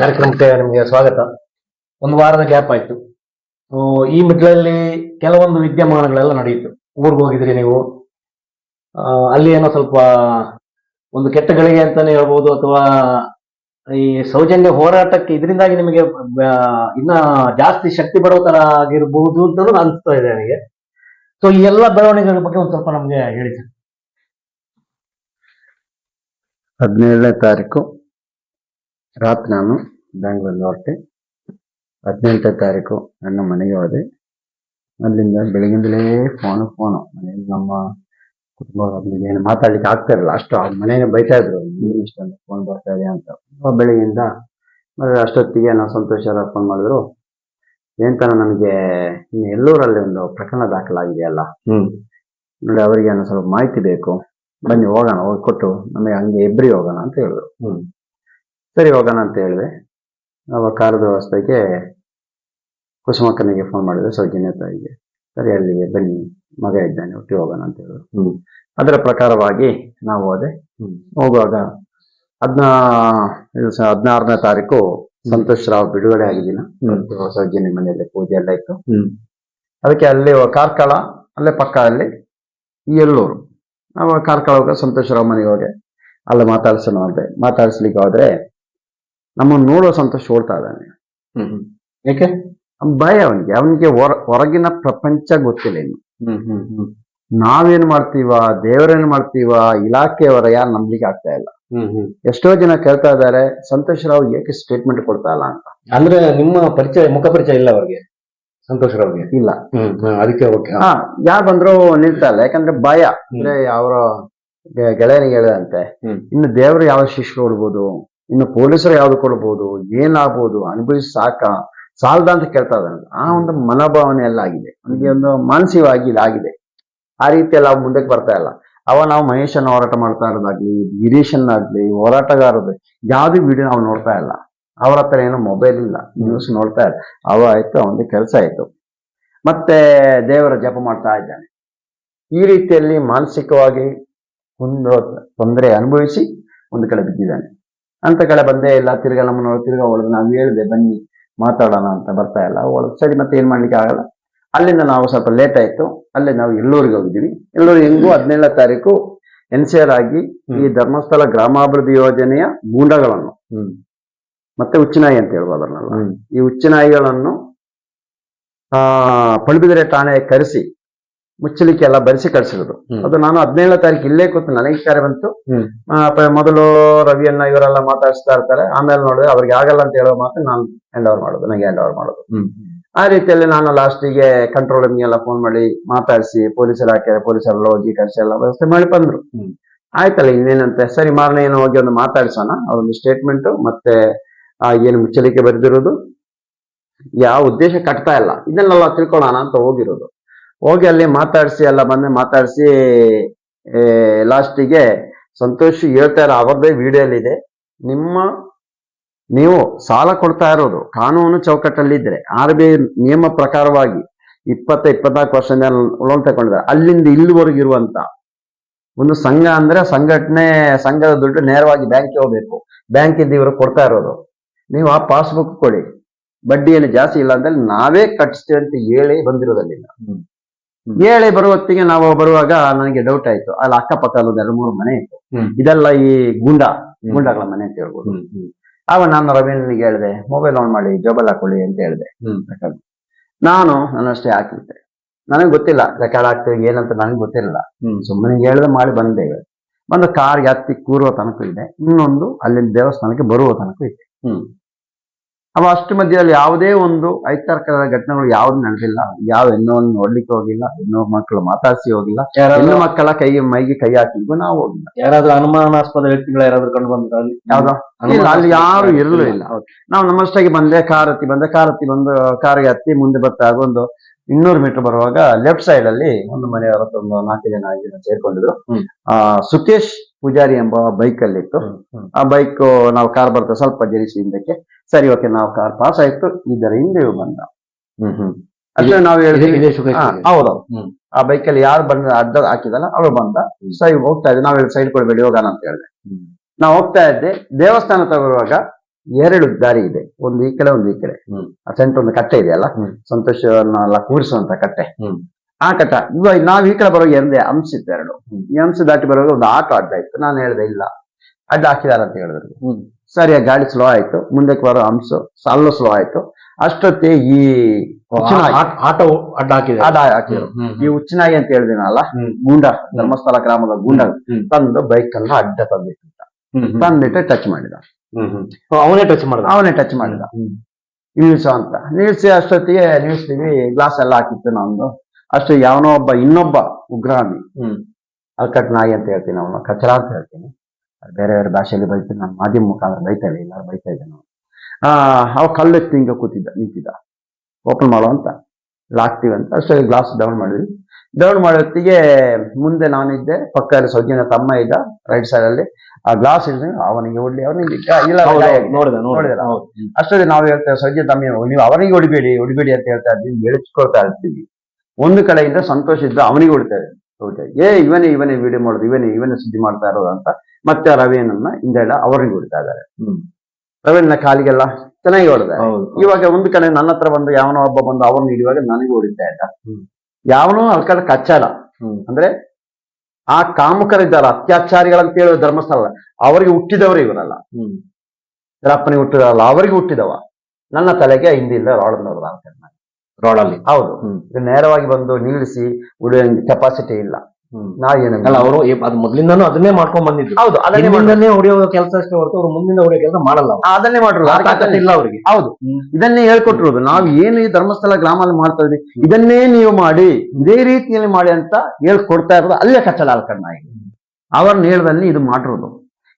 ಕಾರ್ಯಕ್ರಮಕ್ಕೆ ನಿಮಗೆ ಸ್ವಾಗತ. ಒಂದು ವಾರದ ಗ್ಯಾಪ್ ಆಯ್ತು. ಈ ಮಿಡ್ಲಲ್ಲಿ ಕೆಲವೊಂದು ವಿದ್ಯಮಾನಗಳೆಲ್ಲ ನಡೆಯಿತು. ಊರಿಗೆ ಹೋಗಿದ್ರಿ ನೀವು. ಅಲ್ಲಿ ಏನೋ ಸ್ವಲ್ಪ ಒಂದು ಕೆಟ್ಟ ಗಳಿಗೆ ಅಂತಾನೆ ಹೇಳ್ಬೋದು ಅಥವಾ ಈ ಸೌಜನ್ಯ ಹೋರಾಟಕ್ಕೆ ಇದರಿಂದಾಗಿ ನಿಮಗೆ ಇನ್ನ ಜಾಸ್ತಿ ಶಕ್ತಿ ಬರೋ ತರ ಆಗಿರಬಹುದು ಅಂತ ಅನಿಸ್ತಾ ಇದೆ ನನಗೆ. ಸೊ ಈ ಎಲ್ಲ ಬೆಳವಣಿಗೆಗಳ ಬಗ್ಗೆ ಒಂದು ಸ್ವಲ್ಪ ನಮ್ಗೆ ಹೇಳಿ ಸರ್. ಹದಿನೇಳನೇ ತಾರೀಕು. ರಾತ್ರಿ ನಾನು ಬ್ಯಾಂಗ್ಳೂರಲ್ಲಿ ಹೊರಟೆ. ಹದಿನೆಂಟನೇ ತಾರೀಕು ನನ್ನ ಮನೆಗೆ ಹೋದೆ. ಅಲ್ಲಿಂದ ಬೆಳಗಿಂದಲೇ ಫೋನು ಫೋನು ಮನೆಯಲ್ಲಿ ನಮ್ಮ ಕುಟುಂಬ ಏನು ಮಾತಾಡ್ಲಿಕ್ಕೆ ಆಗ್ತಾ ಇರಲಿಲ್ಲ. ಅಷ್ಟು ಮನೆಯೇ ಬೈತಾ ಇದ್ರು. ಇಷ್ಟೊಂದು ಫೋನ್ ಬರ್ತಾ ಇದೆ ಅಂತ. ಬೆಳಗಿಂದ ಬೆಳಗ್ಗೆಯಿಂದ ಮತ್ತೆ ಅಷ್ಟೊತ್ತಿಗೆ ನಾವು ಸಂತೋಷ ಫೋನ್ ಮಾಡಿದ್ರು. ಏನ್ತಾನ ನಮಗೆ ಇನ್ನು ಎಲ್ಲೂರಲ್ಲಿ ಒಂದು ಪ್ರಕರಣ ದಾಖಲಾಗಿದೆಯಲ್ಲ. ಹ್ಮ್. ನೋಡಿ ಅವರಿಗೆ ಸ್ವಲ್ಪ ಮಾಹಿತಿ ಬೇಕು. ಬನ್ನಿ ಹೋಗೋಣ. ಹೋಗಿ ಕೊಟ್ಟು ನಮಗೆ ಹಂಗೆ ಇಬ್ಬರಿ ಹೋಗೋಣ ಅಂತ ಹೇಳಿದ್ರು. ಹ್ಮ್. ಸರಿ ಹೋಗೋಣ ಅಂತ ಹೇಳಿದೆ. ಅವಾಗ ಕಾರದ ವ್ಯವಸ್ಥೆಗೆ ಕುಸುಮಕ್ಕನಿಗೆ ಫೋನ್ ಮಾಡಿದೆ. ಸೌಜನ್ಯ ತಾಯಿಗೆ. ಸರಿ ಅಲ್ಲಿಗೆ ಬನ್ನಿ. ಮಗ ಇದ್ದಾನೆ ಒಟ್ಟಿಗೆ ಹೋಗೋಣ ಅಂತ ಹೇಳಿದ್ರು. ಅದರ ಪ್ರಕಾರವಾಗಿ ನಾವು ಹೋದೆ. ಹೋಗುವಾಗ ಹದಿನಾ ಹದಿನಾರನೇ ತಾರೀಕು ಸಂತೋಷ್ ರಾವ್ ಬಿಡುಗಡೆ ಆಗಿದ್ದೀನ. ಸೌಜನ್ಯ ಮನೆಯಲ್ಲಿ ಪೂಜೆ ಎಲ್ಲ ಇತ್ತು. ಅದಕ್ಕೆ ಅಲ್ಲಿ ಕಾರ್ಕಳ ಅಲ್ಲೇ ಪಕ್ಕ ಅಲ್ಲಿ ಎಲ್ಲೂರು. ನಾವು ಕಾರ್ಕಳ ಹೋಗ ಸಂತೋಷರಾವ್ ಮನೆಗೆ ಹೋಗಿ ಅಲ್ಲಿ ಮಾತಾಡ್ಸೋಣ ಅಂತೆ. ಮಾತಾಡ್ಸ್ಲಿಕ್ಕೆ ಹೋದ್ರೆ ನಮ್ಮನ್ನು ನೋಡೋ ಸಂತೋಷ ಓಡ್ತಾ ಇದ್ದಾನೆ. ಯಾಕೆ? ಭಯ ಅವನಿಗೆ. ಅವನಿಗೆ ಹೊರ ಹೊರಗಿನ ಪ್ರಪಂಚ ಗೊತ್ತಿಲ್ಲ ಇನ್ನು. ನಾವೇನ್ ಮಾಡ್ತೀವ? ದೇವರೇನ್ ಮಾಡ್ತೀವ? ಇಲಾಖೆಯವರ ಯಾರು ನಂಬಲಿಕ್ಕೆ ಆಗ್ತಾ ಇಲ್ಲ. ಎಷ್ಟೋ ಜನ ಕೇಳ್ತಾ ಇದ್ದಾರೆ ಸಂತೋಷ್ ರಾವ್ ಏಕೆ ಸ್ಟೇಟ್ಮೆಂಟ್ ಕೊಡ್ತಾ ಇಲ್ಲ ಅಂತ. ಅಂದ್ರೆ ನಿಮ್ಮ ಪರಿಚಯ ಮುಖ ಪರಿಚಯ ಇಲ್ಲ ಅವ್ರಿಗೆ? ಸಂತೋಷ್ ರಾವ್ಗೆ? ಇಲ್ಲ. ಅದಕ್ಕೆ ಓಕೆ. ಹಾ ಯಾರು ಬಂದ್ರು ನಿಲ್ತಾ ಇಲ್ಲ. ಯಾಕಂದ್ರೆ ಭಯ. ಅಂದ್ರೆ ಅವರ ಗೆಳೆಯನಿಗೆ ಹೇಳಿದಂತೆ. ಇನ್ನು ದೇವರು ಯಾವ ಶಿಷ್ಯರು ಕೊಡ್ಬೋದು ಇನ್ನು ಪೊಲೀಸರು ಯಾವ್ದು ಕೊಡ್ಬೋದು, ಏನಾಗ್ಬೋದು ಅನುಭವಿಸಿ ಸಾಕ, ಸಾಲದ ಅಂತ ಕೇಳ್ತಾ ಇದ್ದಾನೆ. ಆ ಒಂದು ಮನೋಭಾವನೆ ಎಲ್ಲ ಆಗಿದೆ ಅವನಿಗೆ ಒಂದು ಮಾನಸಿಕವಾಗಿ ಇದಾಗಿದೆ. ಆ ರೀತಿ ಎಲ್ಲ ಮುಂದಕ್ಕೆ ಬರ್ತಾ ಇಲ್ಲ. ಅವ ನಾವು ಮಹೇಶನ ಹೋರಾಟ ಮಾಡ್ತಾ ಇರೋದಾಗ್ಲಿ ಗಿರೀಶನ್ ಆಗ್ಲಿ ಹೋರಾಟಗಾರದು ಯಾವ್ದು ವಿಡಿಯೋ ನಾವು ನೋಡ್ತಾ ಇಲ್ಲ. ಅವ್ರ ಹತ್ರ ಏನೋ ಮೊಬೈಲ್ ಇಲ್ಲ ನ್ಯೂಸ್ ನೋಡ್ತಾ ಇಲ್ಲ. ಅವ ಆಯ್ತು ಅವನಿಗೆ ಕೆಲಸ ಆಯ್ತು. ಮತ್ತೆ ದೇವರ ಜಪ ಮಾಡ್ತಾ ಇದ್ದಾನೆ. ಈ ರೀತಿಯಲ್ಲಿ ಮಾನಸಿಕವಾಗಿ ಒಂದು ತೊಂದರೆ ಅನುಭವಿಸಿ ಒಂದು ಕಡೆ ಬಿದ್ದಿದ್ದಾನೆ. ಅಂತ ಕಡೆ ಬಂದೇ ಇಲ್ಲ ತಿರ್ಗಾ ನಮ್ಮನ್ನ ತಿರ್ಗಾ ಒಳಗೆ ನಾವು ಹೇಳಿದೆ ಬನ್ನಿ ಮಾತಾಡೋಣ ಅಂತ ಬರ್ತಾ ಇಲ್ಲ ಒಳಗೆ ಸರಿ ಮತ್ತೆ ಏನ್ ಮಾಡ್ಲಿಕ್ಕೆ ಆಗಲ್ಲ. ಅಲ್ಲಿಂದ ನಾವು ಸ್ವಲ್ಪ ಲೇಟ್ ಆಯಿತು ಅಲ್ಲಿ ನಾವು ಎಲ್ಲೂರಿಗೆ ಹೋಗಿದ್ದೀವಿ. ಎಲ್ಲೂರು ಹೆಂಗೂ ಹದಿನೇಳನೇ ತಾರೀಕು ಎನ್ ಸಿ ಆರ್ ಆಗಿ ಈ ಧರ್ಮಸ್ಥಳ ಗ್ರಾಮಾಭಿವೃದ್ಧಿ ಯೋಜನೆಯ ಗೂಂಡಗಳನ್ನು. ಹ್ಮ್. ಮತ್ತೆ ಉಚ್ಚಿನಾಯಿ ಅಂತ ಹೇಳ್ಬೋದು ಅದನ್ನೆಲ್ಲ. ಈ ಉಚ್ಚಿನಾಯಿಗಳನ್ನು ಆ ಪಡುಬಿದರೆ ಠಾಣೆ ಕರೆಸಿ ಮುಚ್ಚಲಿಕ್ಕೆ ಎಲ್ಲ ಬರೆಸಿ ಕಳ್ಸಿರೋದು. ಅದು ನಾನು ಹದಿನೇಳನೇ ತಾರೀಕು ಇಲ್ಲೇ ಕೂತು ನನಗೆ ಕಾರ್ಯ ಬಂತು. ಮೊದಲು ರವಿಯನ್ನ ಇವರೆಲ್ಲ ಮಾತಾಡಿಸ್ತಾ ಇರ್ತಾರೆ. ಆಮೇಲೆ ನೋಡಿದ್ರೆ ಅವ್ರಿಗೆ ಆಗಲ್ಲ ಅಂತ ಹೇಳೋ ಮಾತು ನಾನು ಹ್ಯಾಂಡ್ ಓವರ್ ಮಾಡೋದು ನನಗೆ ಹ್ಯಾಂಡ್ ಓವರ್ ಮಾಡೋದು ಆ ರೀತಿಯಲ್ಲಿ ನಾನು ಲಾಸ್ಟಿಗೆ ಕಂಟ್ರೋಲ್ ಎಲ್ಲ ಫೋನ್ ಮಾಡಿ ಮಾತಾಡಿಸಿ ಪೊಲೀಸರು ಇಲಾಖೆ ಪೊಲೀಸರೆಲ್ಲ ಹೋಗಿ ಕಳಿಸಿ ಎಲ್ಲ ವ್ಯವಸ್ಥೆ ಮಾಡಿ ಬಂದ್ರು. ಆಯ್ತಲ್ಲ ಇನ್ನೇನಂತೆ? ಸರಿ ಮಾರನೇ ಏನೋ ಹೋಗಿ ಒಂದು ಮಾತಾಡ್ಸೋಣ. ಅವ್ರೊಂದು ಸ್ಟೇಟ್ಮೆಂಟ್ ಮತ್ತೆ ಆ ಏನು ಮುಚ್ಚಲಿಕ್ಕೆ ಬರೆದಿರೋದು. ಯಾವ ಉದ್ದೇಶ ಕಟ್ತಾ ಇಲ್ಲ. ಇದನ್ನೆಲ್ಲ ತಿಳ್ಕೊಳ್ಳೋಣ ಅಂತ ಹೋಗಿರೋದು. ಹೋಗಿ ಅಲ್ಲಿ ಮಾತಾಡಿಸಿ, ಎಲ್ಲ ಬಂದು ಮಾತಾಡಿಸಿ ಲಾಸ್ಟಿಗೆ ಸಂತೋಷ್ ಹೇಳ್ತಾ ಇರೋ ಅವರದೇ ಇದೆ ನಿಮ್ಮ, ನೀವು ಸಾಲ ಕೊಡ್ತಾ ಇರೋದು, ಕಾನೂನು ಚೌಕಟ್ಟಲ್ಲಿದ್ದರೆ ಆರ್ ಬಿ ಐ ನಿಯಮ ಪ್ರಕಾರವಾಗಿ ಇಪ್ಪತ್ತ ಇಪ್ಪತ್ನಾಲ್ಕು ವರ್ಷದಿಂದ ಲೋನ್ ತಗೊಂಡಿದ್ದಾರೆ. ಅಲ್ಲಿಂದ ಇಲ್ಲಿವರೆಗೂ ಇರುವಂತ ಒಂದು ಸಂಘ ಅಂದ್ರೆ ಸಂಘಟನೆ, ಸಂಘದ ದುಡ್ಡು ನೇರವಾಗಿ ಬ್ಯಾಂಕ್ಗೆ ಹೋಗ್ಬೇಕು. ಬ್ಯಾಂಕಿಂದ ಇವರು ಕೊಡ್ತಾ ಇರೋದು. ನೀವು ಆ ಪಾಸ್ಬುಕ್ ಕೊಡಿ. ಬಡ್ಡಿಯಲ್ಲಿ ಜಾಸ್ತಿ ಇಲ್ಲ ಅಂದ್ರೆ ನಾವೇ ಕಟ್ಟಿಸ್ತೀವಿ ಅಂತ ಹೇಳಿ ಬಂದಿರೋದಲ್ಲಿಂದ ಹ್ಮ್. ಹೇಳಿ ಬರುವ ಹೊತ್ತಿಗೆ ನಾವು ಬರುವಾಗ ನನಗೆ ಡೌಟ್ ಆಯ್ತು. ಅಲ್ಲಿ ಅಕ್ಕಪಕ್ಕ ಒಂದು ಎರಡು ಮೂರು ಮನೆ ಇತ್ತು. ಇದೆಲ್ಲ ಈ ಗುಂಡ. ಗುಂಡಗಳ ಮನೆ ಅಂತ ಹೇಳ್ಬೋದು. ಆಗ ನಾನು ರವೀಂದ್ರನಿಗೆ ಹೇಳಿದೆ ಮೊಬೈಲ್ ಆನ್ ಮಾಡಿ ಜೋಬಲ್ ಹಾಕೊಳ್ಳಿ ಅಂತ ಹೇಳಿದೆ. ನಾನು ನನ್ನಷ್ಟೇ ಹಾಕಿದ್ದೆ ನನಗೆ ಗೊತ್ತಿಲ್ಲ ರೆಕಾರ್ಡ್ ಆಗ್ತದೆ ಏನಂತ ನನಗೆ ಗೊತ್ತಿರಲಿಲ್ಲ. ಸುಮ್ಮನೆ ಹೇಳ್ದೆ ಮಾಡಿ ಬಂದೇವೆ ಬಂದು ಕಾರ್ಗೆ ಹತ್ತಿ ಕೂರುವ ತನಕ ಇದೆ ಇನ್ನೊಂದು ಅಲ್ಲಿಂದ ದೇವಸ್ಥಾನಕ್ಕೆ ಬರುವ ತನಕ ಇದೆ ಹ್ಮ್. ಅವ ಅಷ್ಟು ಮಧ್ಯದಲ್ಲಿ ಯಾವುದೇ ಒಂದು ಐತರ್ಕದ ಘಟನೆಗಳು ಯಾವ್ದು ನಡೆದಿಲ್ಲ. ಯಾವ ಹೆಣ್ಣನ್ನು ನೋಡ್ಲಿಕ್ಕೆ ಹೋಗಿಲ್ಲ ಹೆಣ್ಣು ಮಕ್ಕಳು ಮಾತಾಡಿಸಿ ಹೋಗಿಲ್ಲ ಹೆಣ್ಣು ಮಕ್ಕಳ ಕೈ ಮೈಗೆ ಕೈ ಹಾಕಿದ್ವು ನಾವು ಹೋಗಿಲ್ಲ. ಯಾರಾದ್ರೂ ಅನುಮಾನಾಸ್ಪದ ವ್ಯಕ್ತಿಗಳ ಯಾರಾದ್ರೂ ಕಂಡು ಬಂದ್ರೆ ಅಲ್ಲಿ? ಯಾವ್ದು? ಇಲ್ಲ ಅಲ್ಲಿ ಯಾರು ಇರಲೂ ಇಲ್ಲ. ನಾವು ನಮ್ಮಷ್ಟಾಗಿ ಬಂದೆ ಕಾರ್ ಹತ್ತಿ ಬಂದೆ ಕಾರ್ ಹತ್ತಿ ಬಂದು ಕಾರಿಗೆ ಹತ್ತಿ ಮುಂದೆ ಬರ್ತಾಗ ಒಂದು ಇನ್ನೂರು ಮೀಟರ್ ಬರುವಾಗ ಲೆಫ್ಟ್ ಸೈಡ್ ಅಲ್ಲಿ ಒಂದು ಮನೆಯವರ ಒಂದು ನಾಲ್ಕು ಜನ ಐದು ಜನ ಸೇರ್ಕೊಂಡಿದ್ರು. ಆ ಸುಕೇಶ್ ಪೂಜಾರಿ ಎಂಬ ಬೈಕ್ ಅಲ್ಲಿ ಇತ್ತು ಹ್ಮ್, ಹ್ಮ್. ಆ ಬೈಕ್ ನಾವು ಕಾರ್ ಬರ್ತ ಸ್ವಲ್ಪ ಜರಿಸಿ ಹಿಂದಕ್ಕೆ ಸರಿ ಓಕೆ ನಾವು ಕಾರ್ ಪಾಸ್ ಆಯ್ತು ಇದರ ಹಿಂದೆ ಬಂದ. ಹ್ಮ್ ಹ್ಮ್. ಅಷ್ಟೇ ನಾವು ಹೇಳಿದ್ರೆ ಹೇಳಿದ್ವಿ ಹೌದು ಆ ಬೈಕ್ ಅಲ್ಲಿ ಯಾರು ಬಂದ ಅಡ್ಡ ಹಾಕಿದಲ್ಲ ಅವಳು ಬಂದ. ಸರಿ ಹೋಗ್ತಾ ಇದ್ದೆ ನಾವ್ ಸೈಡ್ ಕೊಡ್ಬೇಡಿ ಹೋಗೋಣ ಅಂತ ಹೇಳಿದೆ. ನಾವು ಹೋಗ್ತಾ ಇದ್ದೆ ದೇವಸ್ಥಾನ ತಗೊಳ್ಳುವಾಗ ಎರಡು ದಾರಿ ಇದೆ ಒಂದು ಈ ಕಡೆ ಒಂದು ಈ ಕಡೆ. ಸೆಂಟ್ ಸೆಂಟರ್ ಒಂದು ಕಟ್ಟೆ ಇದೆಯಲ್ಲ ಸಂತೋಷವನ್ನ ಸಂತೋಷವನ್ನೆಲ್ಲ ಕೂರಿಸುವಂತ ಕಟ್ಟೆ. ಆ ಕಟ. ಇವಾಗ ನಾವು ಈ ಕಡೆ ಬರುವಾಗ ಎರಡೇ ಅಂಶ ಇತ್ತು ಎರಡು. ಈ ಅಂಶ ದಾಟಿ ಬರುವಾಗ ಒಂದು ಆಟೋ ಅಡ್ಡ ಇತ್ತು. ನಾನು ಹೇಳಿದೆ ಇಲ್ಲ. ಅಡ್ಡ ಹಾಕಿದಾರ ಅಂತ ಹೇಳಿದ್ರು. ಸರಿ ಆ ಗಾಡಿ ಸ್ಲೋ ಆಯ್ತು. ಮುಂದಕ್ಕೆ ಬರೋ ಅಂಶ ಅಲ್ಲೂ ಸ್ಲೋ ಆಯ್ತು. ಅಷ್ಟೊತ್ತಿ ಈ ಆಟೋ ಅಡ್ಡ ಹಾಕಿದ್ರು ಅಡ್ಡ ಹಾಕಿದ್ರು. ಈ ಉಚ್ಚನಾಗಿ ಅಂತ ಹೇಳಿದಿನಲ್ಲ. ಗೂಂಡ ಧರ್ಮಸ್ಥಳ ಗ್ರಾಮದ ಗೂಂಡ. ತಂದು ಬೈಕ್ ಅನ್ನ ಅಡ್ಡ ತಂದಿಟ್ಟಿದ್ದ. ತಂದಿಟ್ಟು ಟಚ್ ಮಾಡಿದ. ಅವನೇ ಟಚ್ ಮಾಡಿದ. ಅವನೇ ಟಚ್ ಮಾಡಿದ. ನಿಲ್ಸ ನಿಲ್ಸು ಅಂತ. ನಿಲ್ಸಿ ಅಷ್ಟೊತ್ತಿಗೆ ನಿಲ್ಸ್ತೀವಿ ಗ್ಲಾಸ್ ಎಲ್ಲ ಹಾಕಿತ್ತು ನಮ್ದು. ಅಷ್ಟು ಯಾವನೋ ಒಬ್ಬ ಇನ್ನೊಬ್ಬ ಉಗ್ರಾಮಿ ಹ್ಮ್. ಅಲ್ಕಟ್ ನಾಯಿ ಅಂತ ಹೇಳ್ತೀನಿ ಅವನು ಕಚರ ಅಂತ ಹೇಳ್ತೀನಿ. ಬೇರೆ ಬೇರೆ ಭಾಷೆಯಲ್ಲಿ ಬೈತೀನಿ ನಾನು ಮಾಧ್ಯಮ ಮುಖಾಂತರ ಬೈತಾ ಇಲ್ಲ ಎಲ್ಲರೂ ಬೈತಾ ಇದ್ದೆ ನಾವು ಆ ಅವ ಕಲ್ಲೆತ್ತಿ ಹಿಂಗೆ ಕೂತಿದ್ದ ನಿಂತಿದ್ದ. ಓಪನ್ ಮಾಡೋ ಅಂತ ಲಾಕ್ತಿವಿ ಅಂತ ಅಷ್ಟೇ ಗ್ಲಾಸ್ ಡೌನ್ ಮಾಡಿದ್ವಿ. ಡೌನ್ ಮಾಡೋತ್ತಿಗೆ ಮುಂದೆ ನಾನಿದ್ದೆ ಪಕ್ಕದಲ್ಲಿ ಸೌಜನ್ಯ ತಮ್ಮ ಇದ್ದ ರೈಟ್ ಸೈಡ್ ಅಲ್ಲಿ. ಆ ಗ್ಲಾಸ್ ಇಳಿದ್ರೆ ಅವನಿಗೆ ಹೊಡ್ಲಿ ಅವನಿಗೆ ಇಲ್ಲ ಅಷ್ಟೇ ನಾವು ಹೇಳ್ತೇವೆ ಸೌಜನ್ಯ ತಮ್ಮ ನೀವು ಅವನಿಗೆ ಹೊಡಿಬೇಡಿ ಹೊಡಿಬೇಡಿ ಅಂತ ಹೇಳ್ತಾ ಇದ್ವಿ ಬೆಳೆಸ್ಕೊಳ್ತಾ ಇರ್ತೀವಿ ಒಂದು ಕಡೆಯಿಂದ ಸಂತೋಷ ಇದ್ದ ಅವನಿಗೆ ಹೊಡಿತಾರೆ ಓಕೆ ಏ ಇವನೇ ಇವನೇ ವಿಡಿಯೋ ಮಾಡೋದು ಇವನೇ ಇವನೇ ಸುದ್ದಿ ಮಾಡ್ತಾ ಇರೋದು ಅಂತ ಮತ್ತೆ ರವಿಯನ್ನ ಹಿಂದೆಲ್ಲ ಅವರಿಗೆ ಹೊಡಿತಾ ಇದ್ದಾರೆ ಹ್ಮ್. ರವಿಯನ್ನ ಕಾಲಿಗೆಲ್ಲ ಚೆನ್ನಾಗಿ ಹೊಡೆದ. ಇವಾಗ ಒಂದು ಕಡೆ ನನ್ನ ಹತ್ರ ಬಂದು ಯಾವನೋ ಒಬ್ಬ ಬಂದು ಅವ್ರನ್ನ ಹಿಡಿಯುವಾಗ ನನಗೆ ಹೊಡಿತಾ ಇದ್ದ. ಯಾವನೋ ಅಲ್ ಕಡೆ ಕಚ್ಚಾಡ. ಅಂದ್ರೆ ಆ ಕಾಮುಕರಿದ್ದಾರ ಅತ್ಯಾಚಾರಿಗಳಂತ ಹೇಳುವ ಧರ್ಮಸ್ಥಳ ಅವರಿಗೆ ಹುಟ್ಟಿದವರು ಇವರಲ್ಲ. ಹ್ಮ್. ಅಪ್ಪನಿಗೆ ಹುಟ್ಟಿದವಲ್ಲ ಅವರಿಗೆ ಹುಟ್ಟಿದವ. ನನ್ನ ತಲೆಗೆ ಹಿಂದಿಲ್ಲ ರಾಡ್ ನೋಡ್ದ ಅಂತ ರೋಡಲ್ಲಿ. ಹೌದು. ಹ್ಮ್. ಇದು ನೇರವಾಗಿ ಬಂದು ನಿಲ್ಲಿಸಿ ಉಳಿಯೋ ಕೆಪಾಸಿಟಿ ಇಲ್ಲ. ಹ್ಮ್. ನಾವೇನು ಅಲ್ಲ ಅವರು ಅದು ಮೊದಲಿಂದಾನು ಅದನ್ನೇ ಮಾಡ್ಕೊಂಡ್ ಬಂದಿದ್ರು. ಹೌದು ಅದನ್ನೇ ಹೊಡೆಯೋ ಕೆಲಸ ಅಷ್ಟೇ ಹೊರತು ಅವ್ರು ಮುಂದಿನ ಹೊಡೆಯೋ ಕೆಲಸ ಮಾಡಲ್ಲ ಅದನ್ನೇ ಮಾಡ್ರು ಆ ಇಲ್ಲ ಅವರಿಗೆ. ಹೌದು. ಇದನ್ನೇ ಹೇಳ್ಕೊಟ್ಟಿರೋದು. ನಾವು ಏನು ಈ ಧರ್ಮಸ್ಥಳ ಗ್ರಾಮಲ್ಲಿ ಮಾಡ್ತಾ ಇದ್ವಿ ಇದನ್ನೇ ನೀವು ಮಾಡಿ ಇದೇ ರೀತಿಯಲ್ಲಿ ಮಾಡಿ ಅಂತ ಹೇಳ್ಕೊಡ್ತಾ ಇರೋದು ಅಲ್ಲೇ ಕಚ್ಚಲ ಅಲ್ಕಣ್ಣಾಗಿ ಅವ್ರನ್ನ ಹೇಳದಲ್ಲಿ ಇದು ಮಾಡಿರೋದು.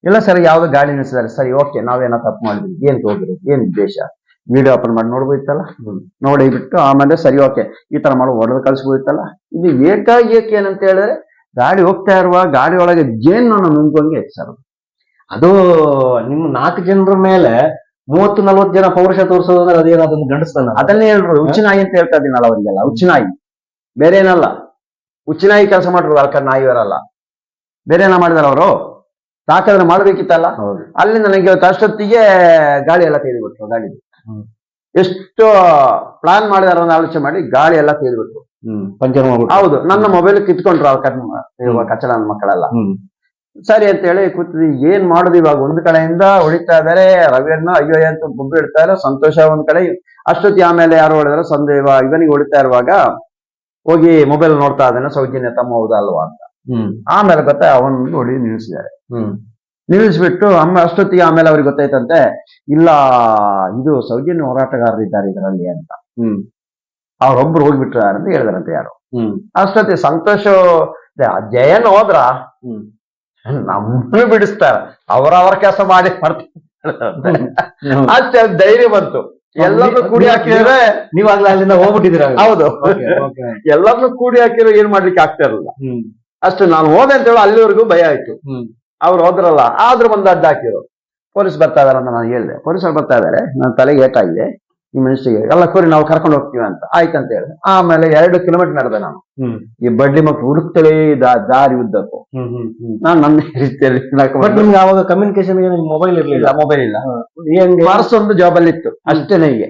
ಇಲ್ಲ ಸರಿ ಯಾವ್ದು ಗಾಡಿ ನಿಲ್ಸಿದ್ದಾರೆ ಸರಿ ಓಕೆ ನಾವೇನೋ ತಪ್ಪು ಮಾಡಿದ್ವಿ. ಏನ್ ಹೋಗಿರೋದು ಏನ್ ಉದ್ದೇಶ? ವಿಡಿಯೋ ಓಪನ್ ಮಾಡಿ ನೋಡ್ಬೋಯ್ತಲ್ಲ? ನೋಡಿ ಬಿಟ್ಟು ಆಮೇಲೆ ಸರಿ ಓಕೆ ಈ ತರ ಮಾಡೋ ಹೊಡೆದು ಕಳ್ಸ್ಬೋಯ್ತಲ್ಲ ಇದು ಏಕಾಏಕಿ ಏನಂತ ಹೇಳಿದ್ರೆ ಗಾಡಿ ಹೋಗ್ತಾ ಇರುವ ಗಾಡಿ ಒಳಗೆ ಜೇನು ನುಂಗಂಗೆ ಸರ್. ಅದು ನಿಮ್ಮ ನಾಲ್ಕು ಜನರ ಮೇಲೆ ಮೂವತ್ತು ನಲ್ವತ್ತು ಜನ ಪೌರುಷ ತೋರಿಸೋದಂದ್ರೆ ಅದೇನೋ ಅದೇನು ಅದನ್ನ ಗಂಡಸ್ತಾನ. ಅದನ್ನೇ ಹೇಳ್ರು ಹುಚ್ಚಿನಾಯಿ ಅಂತ ಹೇಳ್ತಾ ಇದ್ದೀನಲ್ಲ ಅವರಿಗೆಲ್ಲ ಹುಚ್ಚಿನಾಯಿ. ಬೇರೆ ಏನಲ್ಲ. ಹುಚ್ಚಿನಾಯಿ ಕೆಲಸ ಮಾಡಿರೋದು ಅಲ್ಕ ನಾಯಿಯವರಲ್ಲ ಬೇರೆ ಏನ ಮಾಡಿದಾರ ಅವರು? ತಾಕದ್ರೆ ಮಾಡ್ಬೇಕಿತ್ತಲ್ಲ? ಅಲ್ಲಿಂದ ಅಲ್ಲಿ ನನಗೆ ಅಷ್ಟೊತ್ತಿಗೆ ಗಾಳಿ ಎಲ್ಲ ತೆಗೆದುಬಿಟ್ರು ಗಾಡಿ. ಎಷ್ಟು ಪ್ಲಾನ್ ಮಾಡಿದಾರ ಆಲೋಚನೆ ಮಾಡಿ ಗಾಳಿ ಎಲ್ಲ ತೆಗೆದ್ಬಿಟ್ರು. ಪಂಚರ್ ಹೌದು. ನನ್ನ ಮೊಬೈಲ್ ಕಿತ್ಕೊಂಡ್ರು ನನ್ನ ಮಕ್ಕಳೆಲ್ಲ. ಸರಿ ಅಂತ ಹೇಳಿ ಕೂತಿದ್ವಿ. ಏನ್ ಮಾಡುದು? ಇವಾಗ ಒಂದ್ ಕಡೆಯಿಂದ ಹೊಡಿತಾ ಇದಾರೆ ರವಿಯನ್ನ ಅಯ್ಯೋ ಅಂತ ಗುಂಪು ಇಡ್ತಾ ಇಲ್ಲ ಸಂತೋಷ ಒಂದ್ ಕಡೆ. ಅಷ್ಟೊತ್ತಿ ಆಮೇಲೆ ಯಾರು ಹೊಡೆದ್ರೆ? ಸಂದೇಹ ಇವನಿಗೆ ಹೊಡಿತಾ ಇರುವಾಗ ಹೋಗಿ ಮೊಬೈಲ್ ನೋಡ್ತಾ ಇದ್ದಾನೆ. ಸೌಜನ್ಯ ತಮ್ಮ ಹೌದಾ ಅಲ್ವಾ ಅಂತ. ಹ್ಮ್. ಆಮೇಲೆ ಗೊತ್ತಾ ಅವನ್ ಹೊಡಿ ನಿಲ್ಸಿದ್ದಾರೆ ಹ್ಮ್. ನಿಲ್ಲಿಸ್ಬಿಟ್ಟು ಅಮ್ಮ ಅಷ್ಟೊತ್ತಿಗೆ ಆಮೇಲೆ ಅವ್ರಿಗೆ ಗೊತ್ತಾಯ್ತಂತೆ ಇಲ್ಲ ಇದು ಸೌಜನ್ಯ ಹೋರಾಟಗಾರರಿದ್ದಾರೆ ಇದರಲ್ಲಿ ಅಂತ. ಹ್ಮ್. ಅವ್ರೊಬ್ರು ಹೋಗ್ಬಿಟ್ರಾರ ಅಂತ ಹೇಳಿದ್ರಂತೆ ಯಾರು. ಹ್ಮ್. ಅಷ್ಟೊತ್ತಿ ಸಂತೋಷ ಜಯನ್ ಹೋದ್ರ? ನಮ್ಮನ್ನು ಬಿಡಿಸ್ತಾರ. ಅವರವರ ಕೆಲಸ ಮಾಡಿ ಮಾಡ್ತಾರೆ. ಅಷ್ಟೇ ಧೈರ್ಯ ಬಂತು. ಎಲ್ಲರನ್ನು ಕೂಡಿ ಹಾಕಿದ್ರೆ ನೀವಾಗ್ಲೇ ಅಲ್ಲಿಂದ ಹೋಗ್ಬಿಟ್ಟಿದ್ದೀರ ಹೌದು. ಎಲ್ಲರನ್ನು ಕೂಡಿ ಹಾಕಿದ್ರೆ ಏನ್ ಮಾಡ್ಲಿಕ್ಕೆ ಆಗ್ತಾ ಇರಲಿಲ್ಲ. ಅಷ್ಟು ನಾನು ಹೋದೆ ಅಂತ ಹೇಳಿ ಅಲ್ಲಿವರೆಗೂ ಭಯ ಆಯ್ತು. ಅವ್ರು ಹೋದ್ರಲ್ಲ ಆದ್ರೂ ಒಂದು ಅಡ್ಡ ಹಾಕಿರು ಪೊಲೀಸ್ ಬರ್ತಾ ಇದಾರೆ ಅಂತ ನಾನು ಹೇಳಿದೆ. ಪೊಲೀಸರು ಬರ್ತಾ ಇದಾರೆ ನನ್ನ ತಲೆಗೆ ಏಟಾಗಿದೆ ಈ ಮನುಷ್ಯಗೆ ಎಲ್ಲ ಕೂರಿ ನಾವು ಕರ್ಕೊಂಡು ಹೋಗ್ತೀವಿ ಅಂತ. ಆಯ್ತಂತ ಹೇಳಿದೆ. ಆಮೇಲೆ ಎರಡು ಕಿಲೋಮೀಟರ್ ನಡೆದೆ ನಾನು. ಈ ಬಡ್ಡಿ ಮಕ್ಕಳು ಹುಡುಕ್ತಲೇ ದಾರಿ ಉದ್ದಕ್ಕೂ. ನಾನು ನನ್ನ ನಿಮ್ಗೆ ಅವಾಗ ಕಮ್ಯುನಿಕೇಶನ್ ಮೊಬೈಲ್ ಇರ್ಲಿಲ್ಲ? ಮೊಬೈಲ್ ಇಲ್ಲ. ಪರ್ಸ್ ಒಂದು ಅಲ್ಲಿ ಇತ್ತು ಅಷ್ಟೇ ನನಗೆ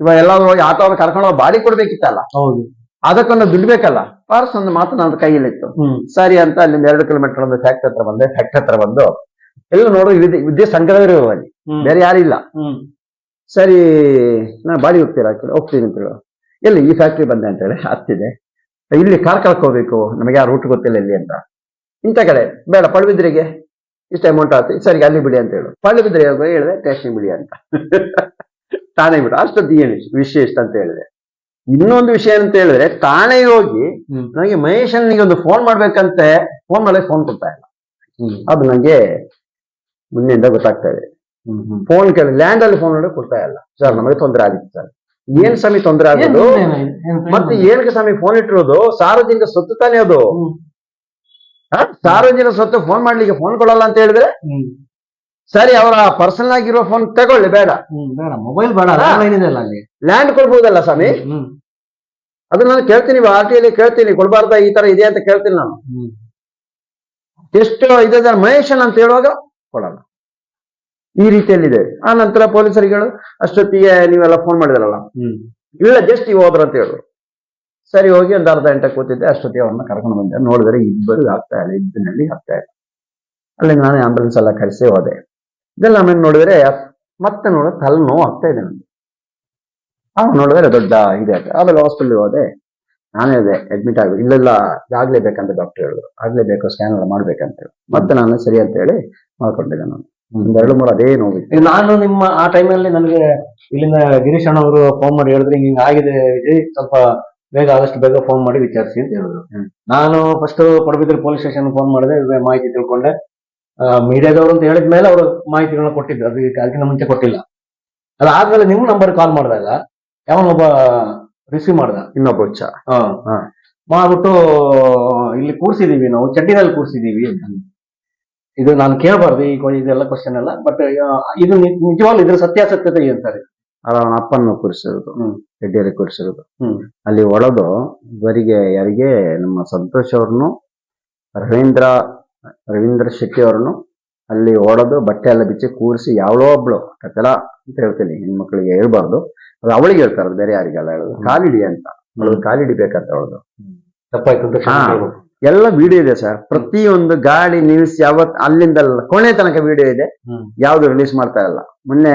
ಇವಾಗ ಎಲ್ಲಾದ್ರೂ ಹೋಗಿ ಆಟೋ ಕರ್ಕೊಂಡು ಬಾಡಿ ಕೊಡ್ಬೇಕಿತ್ತಲ್ಲ. ಹೌದು. ಅದಕ್ಕೊಂದು ದುಡ್ಬೇಕಲ್ಲ ಬೇಕಲ್ಲ? ಪರ್ಸ್ ಒಂದು ಮಾತು ನನ್ನ ಕೈಯಲ್ಲಿತ್ತು. ಸರಿ ಅಂತ ಅಲ್ಲಿಂದ ಎರಡು ಕಿಲೋಮೀಟರ್ ಒಂದು ಫ್ಯಾಕ್ಟ್ರಿ ಹತ್ರ ಬಂದೆ. ಫ್ಯಾಕ್ಟ್ರಿ ಹತ್ರ ಬಂದು ಎಲ್ಲ ನೋಡು ವಿದ್ಯೆ ಸಂಘದವರು ಅಲ್ಲಿ ಬೇರೆ ಯಾರಿಲ್ಲ ಇಲ್ಲ. ಸರಿ ನಾ ಬಾಡಿ ಹೋಗ್ತೀರಾ ಹೋಗ್ತೀನಿ ಅಂತ ಹೇಳು ಎಲ್ಲಿ ಈ ಫ್ಯಾಕ್ಟ್ರಿ ಬಂದೆ ಅಂತ ಹೇಳಿ ಹತ್ತಿದೆ. ಇಲ್ಲಿ ಕಾರ್ ಕಳ್ಕೋಬೇಕು ನಮಗೆ ಆ ರೂಟ್ ಗೊತ್ತಿಲ್ಲ ಇಲ್ಲಿ ಅಂತ. ಇಂಥ ಕಡೆ. ಬೇಡ ಪಡುಬಿದ್ರಿಗೆ ಇಷ್ಟ ಅಮೌಂಟ್ ಆಯ್ತು. ಸರಿ ಅಲ್ಲಿ ಬಿಡಿ ಅಂತ ಹೇಳು. ಪಡುಬಿದ್ರೆ ಹೇಳಿದೆ ಟೇಸ್ಟಿಂಗ್ ಬಿಡಿ ಅಂತ. ತಾನೇ ಬಿಡು. ಅಷ್ಟೊತ್ತು ಏನು ವಿಷಯ ಇಷ್ಟ ಅಂತ ಹೇಳಿದೆ. ಇನ್ನೊಂದು ವಿಷಯ ಅಂತ ಹೇಳಿದ್ರೆ ತಾನೇ ಹೋಗಿ ನನಗೆ ಮಹೇಶ್ ಒಂದು ಫೋನ್ ಮಾಡ್ಬೇಕಂತೆ ಫೋನ್ ಮಾಡಕ್ಕೆ ಫೋನ್ ಕೊಡ್ತಾ ಇಲ್ಲ. ಅದು ನನಗೆ ಮುಂದೆಯಿಂದ ಗೊತ್ತಾಗ್ತಾ ಇದೆ. ಫೋನ್ ಕೇಳಿ ಲ್ಯಾಂಡ್ ಅಲ್ಲಿ ಫೋನ್ ಮಾಡಿ ಕೊಡ್ತಾ ಇಲ್ಲ. ಸರ್ ನಮಗೆ ತೊಂದರೆ ಆಗಿತ್ತು ಸರ್. ಏನ್ ಸಮಯ ತೊಂದರೆ ಆಗೋದು? ಮತ್ತೆ ಏನಕ್ಕೆ ಸಮಯ ಫೋನ್ ಇಟ್ಟಿರೋದು? ಸಾರ್ವಜನಿಕ ಸ್ವತ್ತು ತಾನೇ ಅದು? ಸಾರ್ವಜನಿಕ ಸ್ವತ್ತು ಫೋನ್ ಮಾಡ್ಲಿಕ್ಕೆ ಫೋನ್ ಕೊಡಲ್ಲ ಅಂತ ಹೇಳಿದ್ರೆ? ಸರಿ ಅವರ ಪರ್ಸನಲ್ ಆಗಿರೋ ಫೋನ್ ತಗೊಳ್ಳಿ ಬೇಡ. ಮೊಬೈಲ್ ಬೇಡ ಲ್ಯಾಂಡ್ ಕೊಡ್ಬೋದಲ್ಲ ಸ್ವಾಮಿ? ಹ್ಮ್ ಅದು ನಾನು ಕೇಳ್ತೀನಿ ಆರ್ ಟಿ ಅಲ್ಲಿ ಕೇಳ್ತೀನಿ ಕೊಡಬಾರ್ದ ಈ ತರ ಇದೆ ಅಂತ ಕೇಳ್ತೀನಿ ನಾನು. ಎಷ್ಟು ಇದೆ ಮಹೇಶನ್ ಅಂತ ಹೇಳುವಾಗ ಕೊಡೋಣ ಈ ರೀತಿಯಲ್ಲಿದೆ. ಆ ನಂತರ ಪೊಲೀಸರಿಗಳು ಅಷ್ಟೊತ್ತಿಗೆ ನೀವೆಲ್ಲ ಫೋನ್ ಮಾಡಿದಾರಲ್ಲ. ಹ್ಮ್. ಇಲ್ಲ ಜಸ್ಟ್ ಈಗ ಹೋದ್ರ ಅಂತ ಹೇಳಿದ್ರು ಸರಿ ಹೋಗಿ ಒಂದು ಅರ್ಧ ಗಂಟೆ ಕೂತಿದ್ದೆ ಅಷ್ಟೊತ್ತಿಗೆ ಅವ್ರನ್ನ ಕರ್ಕೊಂಡು ಬಂದೆ. ನೋಡಿದ್ರೆ ಇಬ್ಬರು ಆಗ್ತಾ ಇಲ್ಲ ಇದ್ದಿನಲ್ಲಿ ಆಗ್ತಾ ಇಲ್ಲ. ಅಲ್ಲಿ ನಾನು ಆಂಬುಲೆನ್ಸ್ ಎಲ್ಲ ಕರೆಸಿ ಹೋದೆ. ಇದೆಲ್ಲ ಆಮೇಲೆ ನೋಡಿದ್ರೆ ಮತ್ತೆ ನೋಡೋ ತಲೆ ನೋವು ಆಗ್ತಾ ಇದೆ ನನಗೆ. ಆಗ ನೋಡಿದ್ರೆ ದೊಡ್ಡ ಇದೆ. ಆಮೇಲೆ ಹಾಸ್ಪಿಟಲ್ ಹೋದೆ. ನಾನೇ ಇದೆ ಅಡ್ಮಿಟ್ ಆಗ್ಬೇಕು ಇಲ್ಲೆಲ್ಲ ಆಗ್ಲೇಬೇಕಂತ ಡಾಕ್ಟರ್ ಹೇಳಿದ್ರು. ಆಗ್ಲೇಬೇಕು ಸ್ಕ್ಯಾನ್ ಎಲ್ಲ ಮಾಡ್ಬೇಕಂತ ಹೇಳಿ ಮತ್ತೆ ನಾನು ಸರಿ ಅಂತ ಹೇಳಿ ಮಾಡ್ಕೊಂಡಿದ್ದೆ ನಾನು. ಒಂದೆರಡು ಎರಡು ಮೂರು ಅದೇ ನೋವು ನಾನು ನಿಮ್ಮ ಆ ಟೈಮಲ್ಲಿ ನನಗೆ ಇಲ್ಲಿಂದ ಗಿರೀಶ್ ಅಣ್ಣ ಅವರು ಫೋನ್ ಮಾಡಿ ಹೇಳಿದ್ರೆ ಹಿಂಗ ಆಗಿದೆ ವಿಜಯ್ ಸ್ವಲ್ಪ ಬೇಗ ಆದಷ್ಟು ಬೇಗ ಫೋನ್ ಮಾಡಿ ವಿಚಾರಿಸಿ ಅಂತ ಹೇಳಿದ್ರು. ನಾನು first Padubidri police station phone ಮಾಡಿದೆ ಮಾಹಿತಿ ತಿಳ್ಕೊಂಡೆ. ಮೀಡಿಯಾದವರು ಅಂತ ಹೇಳಿದ ಮೇಲೆ ಅವರು ಮಾಹಿತಿಗಳನ್ನ ಕೊಟ್ಟಿದ್ರು. ಅದಕ್ಕೆ ಅದಕ್ಕಿಂತ ಮುಂಚೆ ಕೊಟ್ಟಿಲ್ಲ. ಅದಾದ್ಮೇಲೆ ನಿಮ್ ನಂಬರ್ ಕಾಲ್ ಮಾಡಿದಾಗ ಯಾವನೊಬ್ಬ ರಿಸೀವ್ ಮಾಡ್ದ ಇನ್ನೊಬ್ಬ ಹುಚ್ಚ ಹಾ. ಮಾಡ್ಬಿಟ್ಟು ಇಲ್ಲಿ ಕೂರ್ಸಿದೀವಿ ನಾವು ಚಟ್ಟಿನಲ್ಲಿ ಕೂರ್ಸಿದೀವಿ. ಇದು ನಾನು ಕೇಳಬಾರ್ದು ಈ ಇದೆಲ್ಲ ಕ್ವಶನ್ ಎಲ್ಲ ಬಟ್ ಇದು ನಿಜವಾಗ್ಲು ಇದ್ರ ಸತ್ಯಾಸತ್ಯತೆ ಇರ್ತಾರೆ ಸರ್ ಅಲ್ಲ ಅವನ ಅಪ್ಪನ ಕೂರಿಸಿರೋದು ಹ್ಮ್. ರೆಡ್ಡಿಯಲ್ಲಿ ಕೂರಿಸಿರೋದು ಹ್ಮ್. ಅಲ್ಲಿ ಒಳದು ಇವರಿಗೆ ಯಾರಿಗೆ ನಮ್ಮ ಸಂತೋಷ್ ಅವ್ರನ್ನು ರವೀಂದ್ರ ರವೀಂದ್ರ ಶೆಟ್ಟಿ ಅವ್ರನ್ನು ಅಲ್ಲಿ ಓಡೋದು ಬಟ್ಟೆ ಎಲ್ಲ ಬಿಚ್ಚಿ ಕೂರಿಸಿ ಯಾವಳೋ ಒಬ್ಳು ಕತೆಲ ಅಂತ ಹೇಳ್ತೀನಿ ಹೆಣ್ಮಕ್ಳಿಗೆ ಹೇಳ್ಬಾರ್ದು. ಅದು ಅವಳಿಗೆ ಹೇಳ್ತಾರೆ ಬೇರೆ ಯಾರಿಗೆಲ್ಲ ಹೇಳೋದು. ಕಾಲಿಡಿ ಅಂತ. ಅವಳು ಕಾಲಿಡಿ ಬೇಕಂತ ಅವಳದು. ತಪ್ಪಾಯ್ತು ಅಂತ. ಎಲ್ಲ ವಿಡಿಯೋ ಇದೆ ಸರ್. ಪ್ರತಿಯೊಂದು ಗಾಡಿ ನಿಲ್ಸಿ ಯಾವತ್ ಅಲ್ಲಿಂದ ಕೊನೆ ತನಕ ವಿಡಿಯೋ ಇದೆ. ಯಾವ್ದು ರಿಲೀಸ್ ಮಾಡ್ತಾ ಇಲ್ಲ. ಮೊನ್ನೆ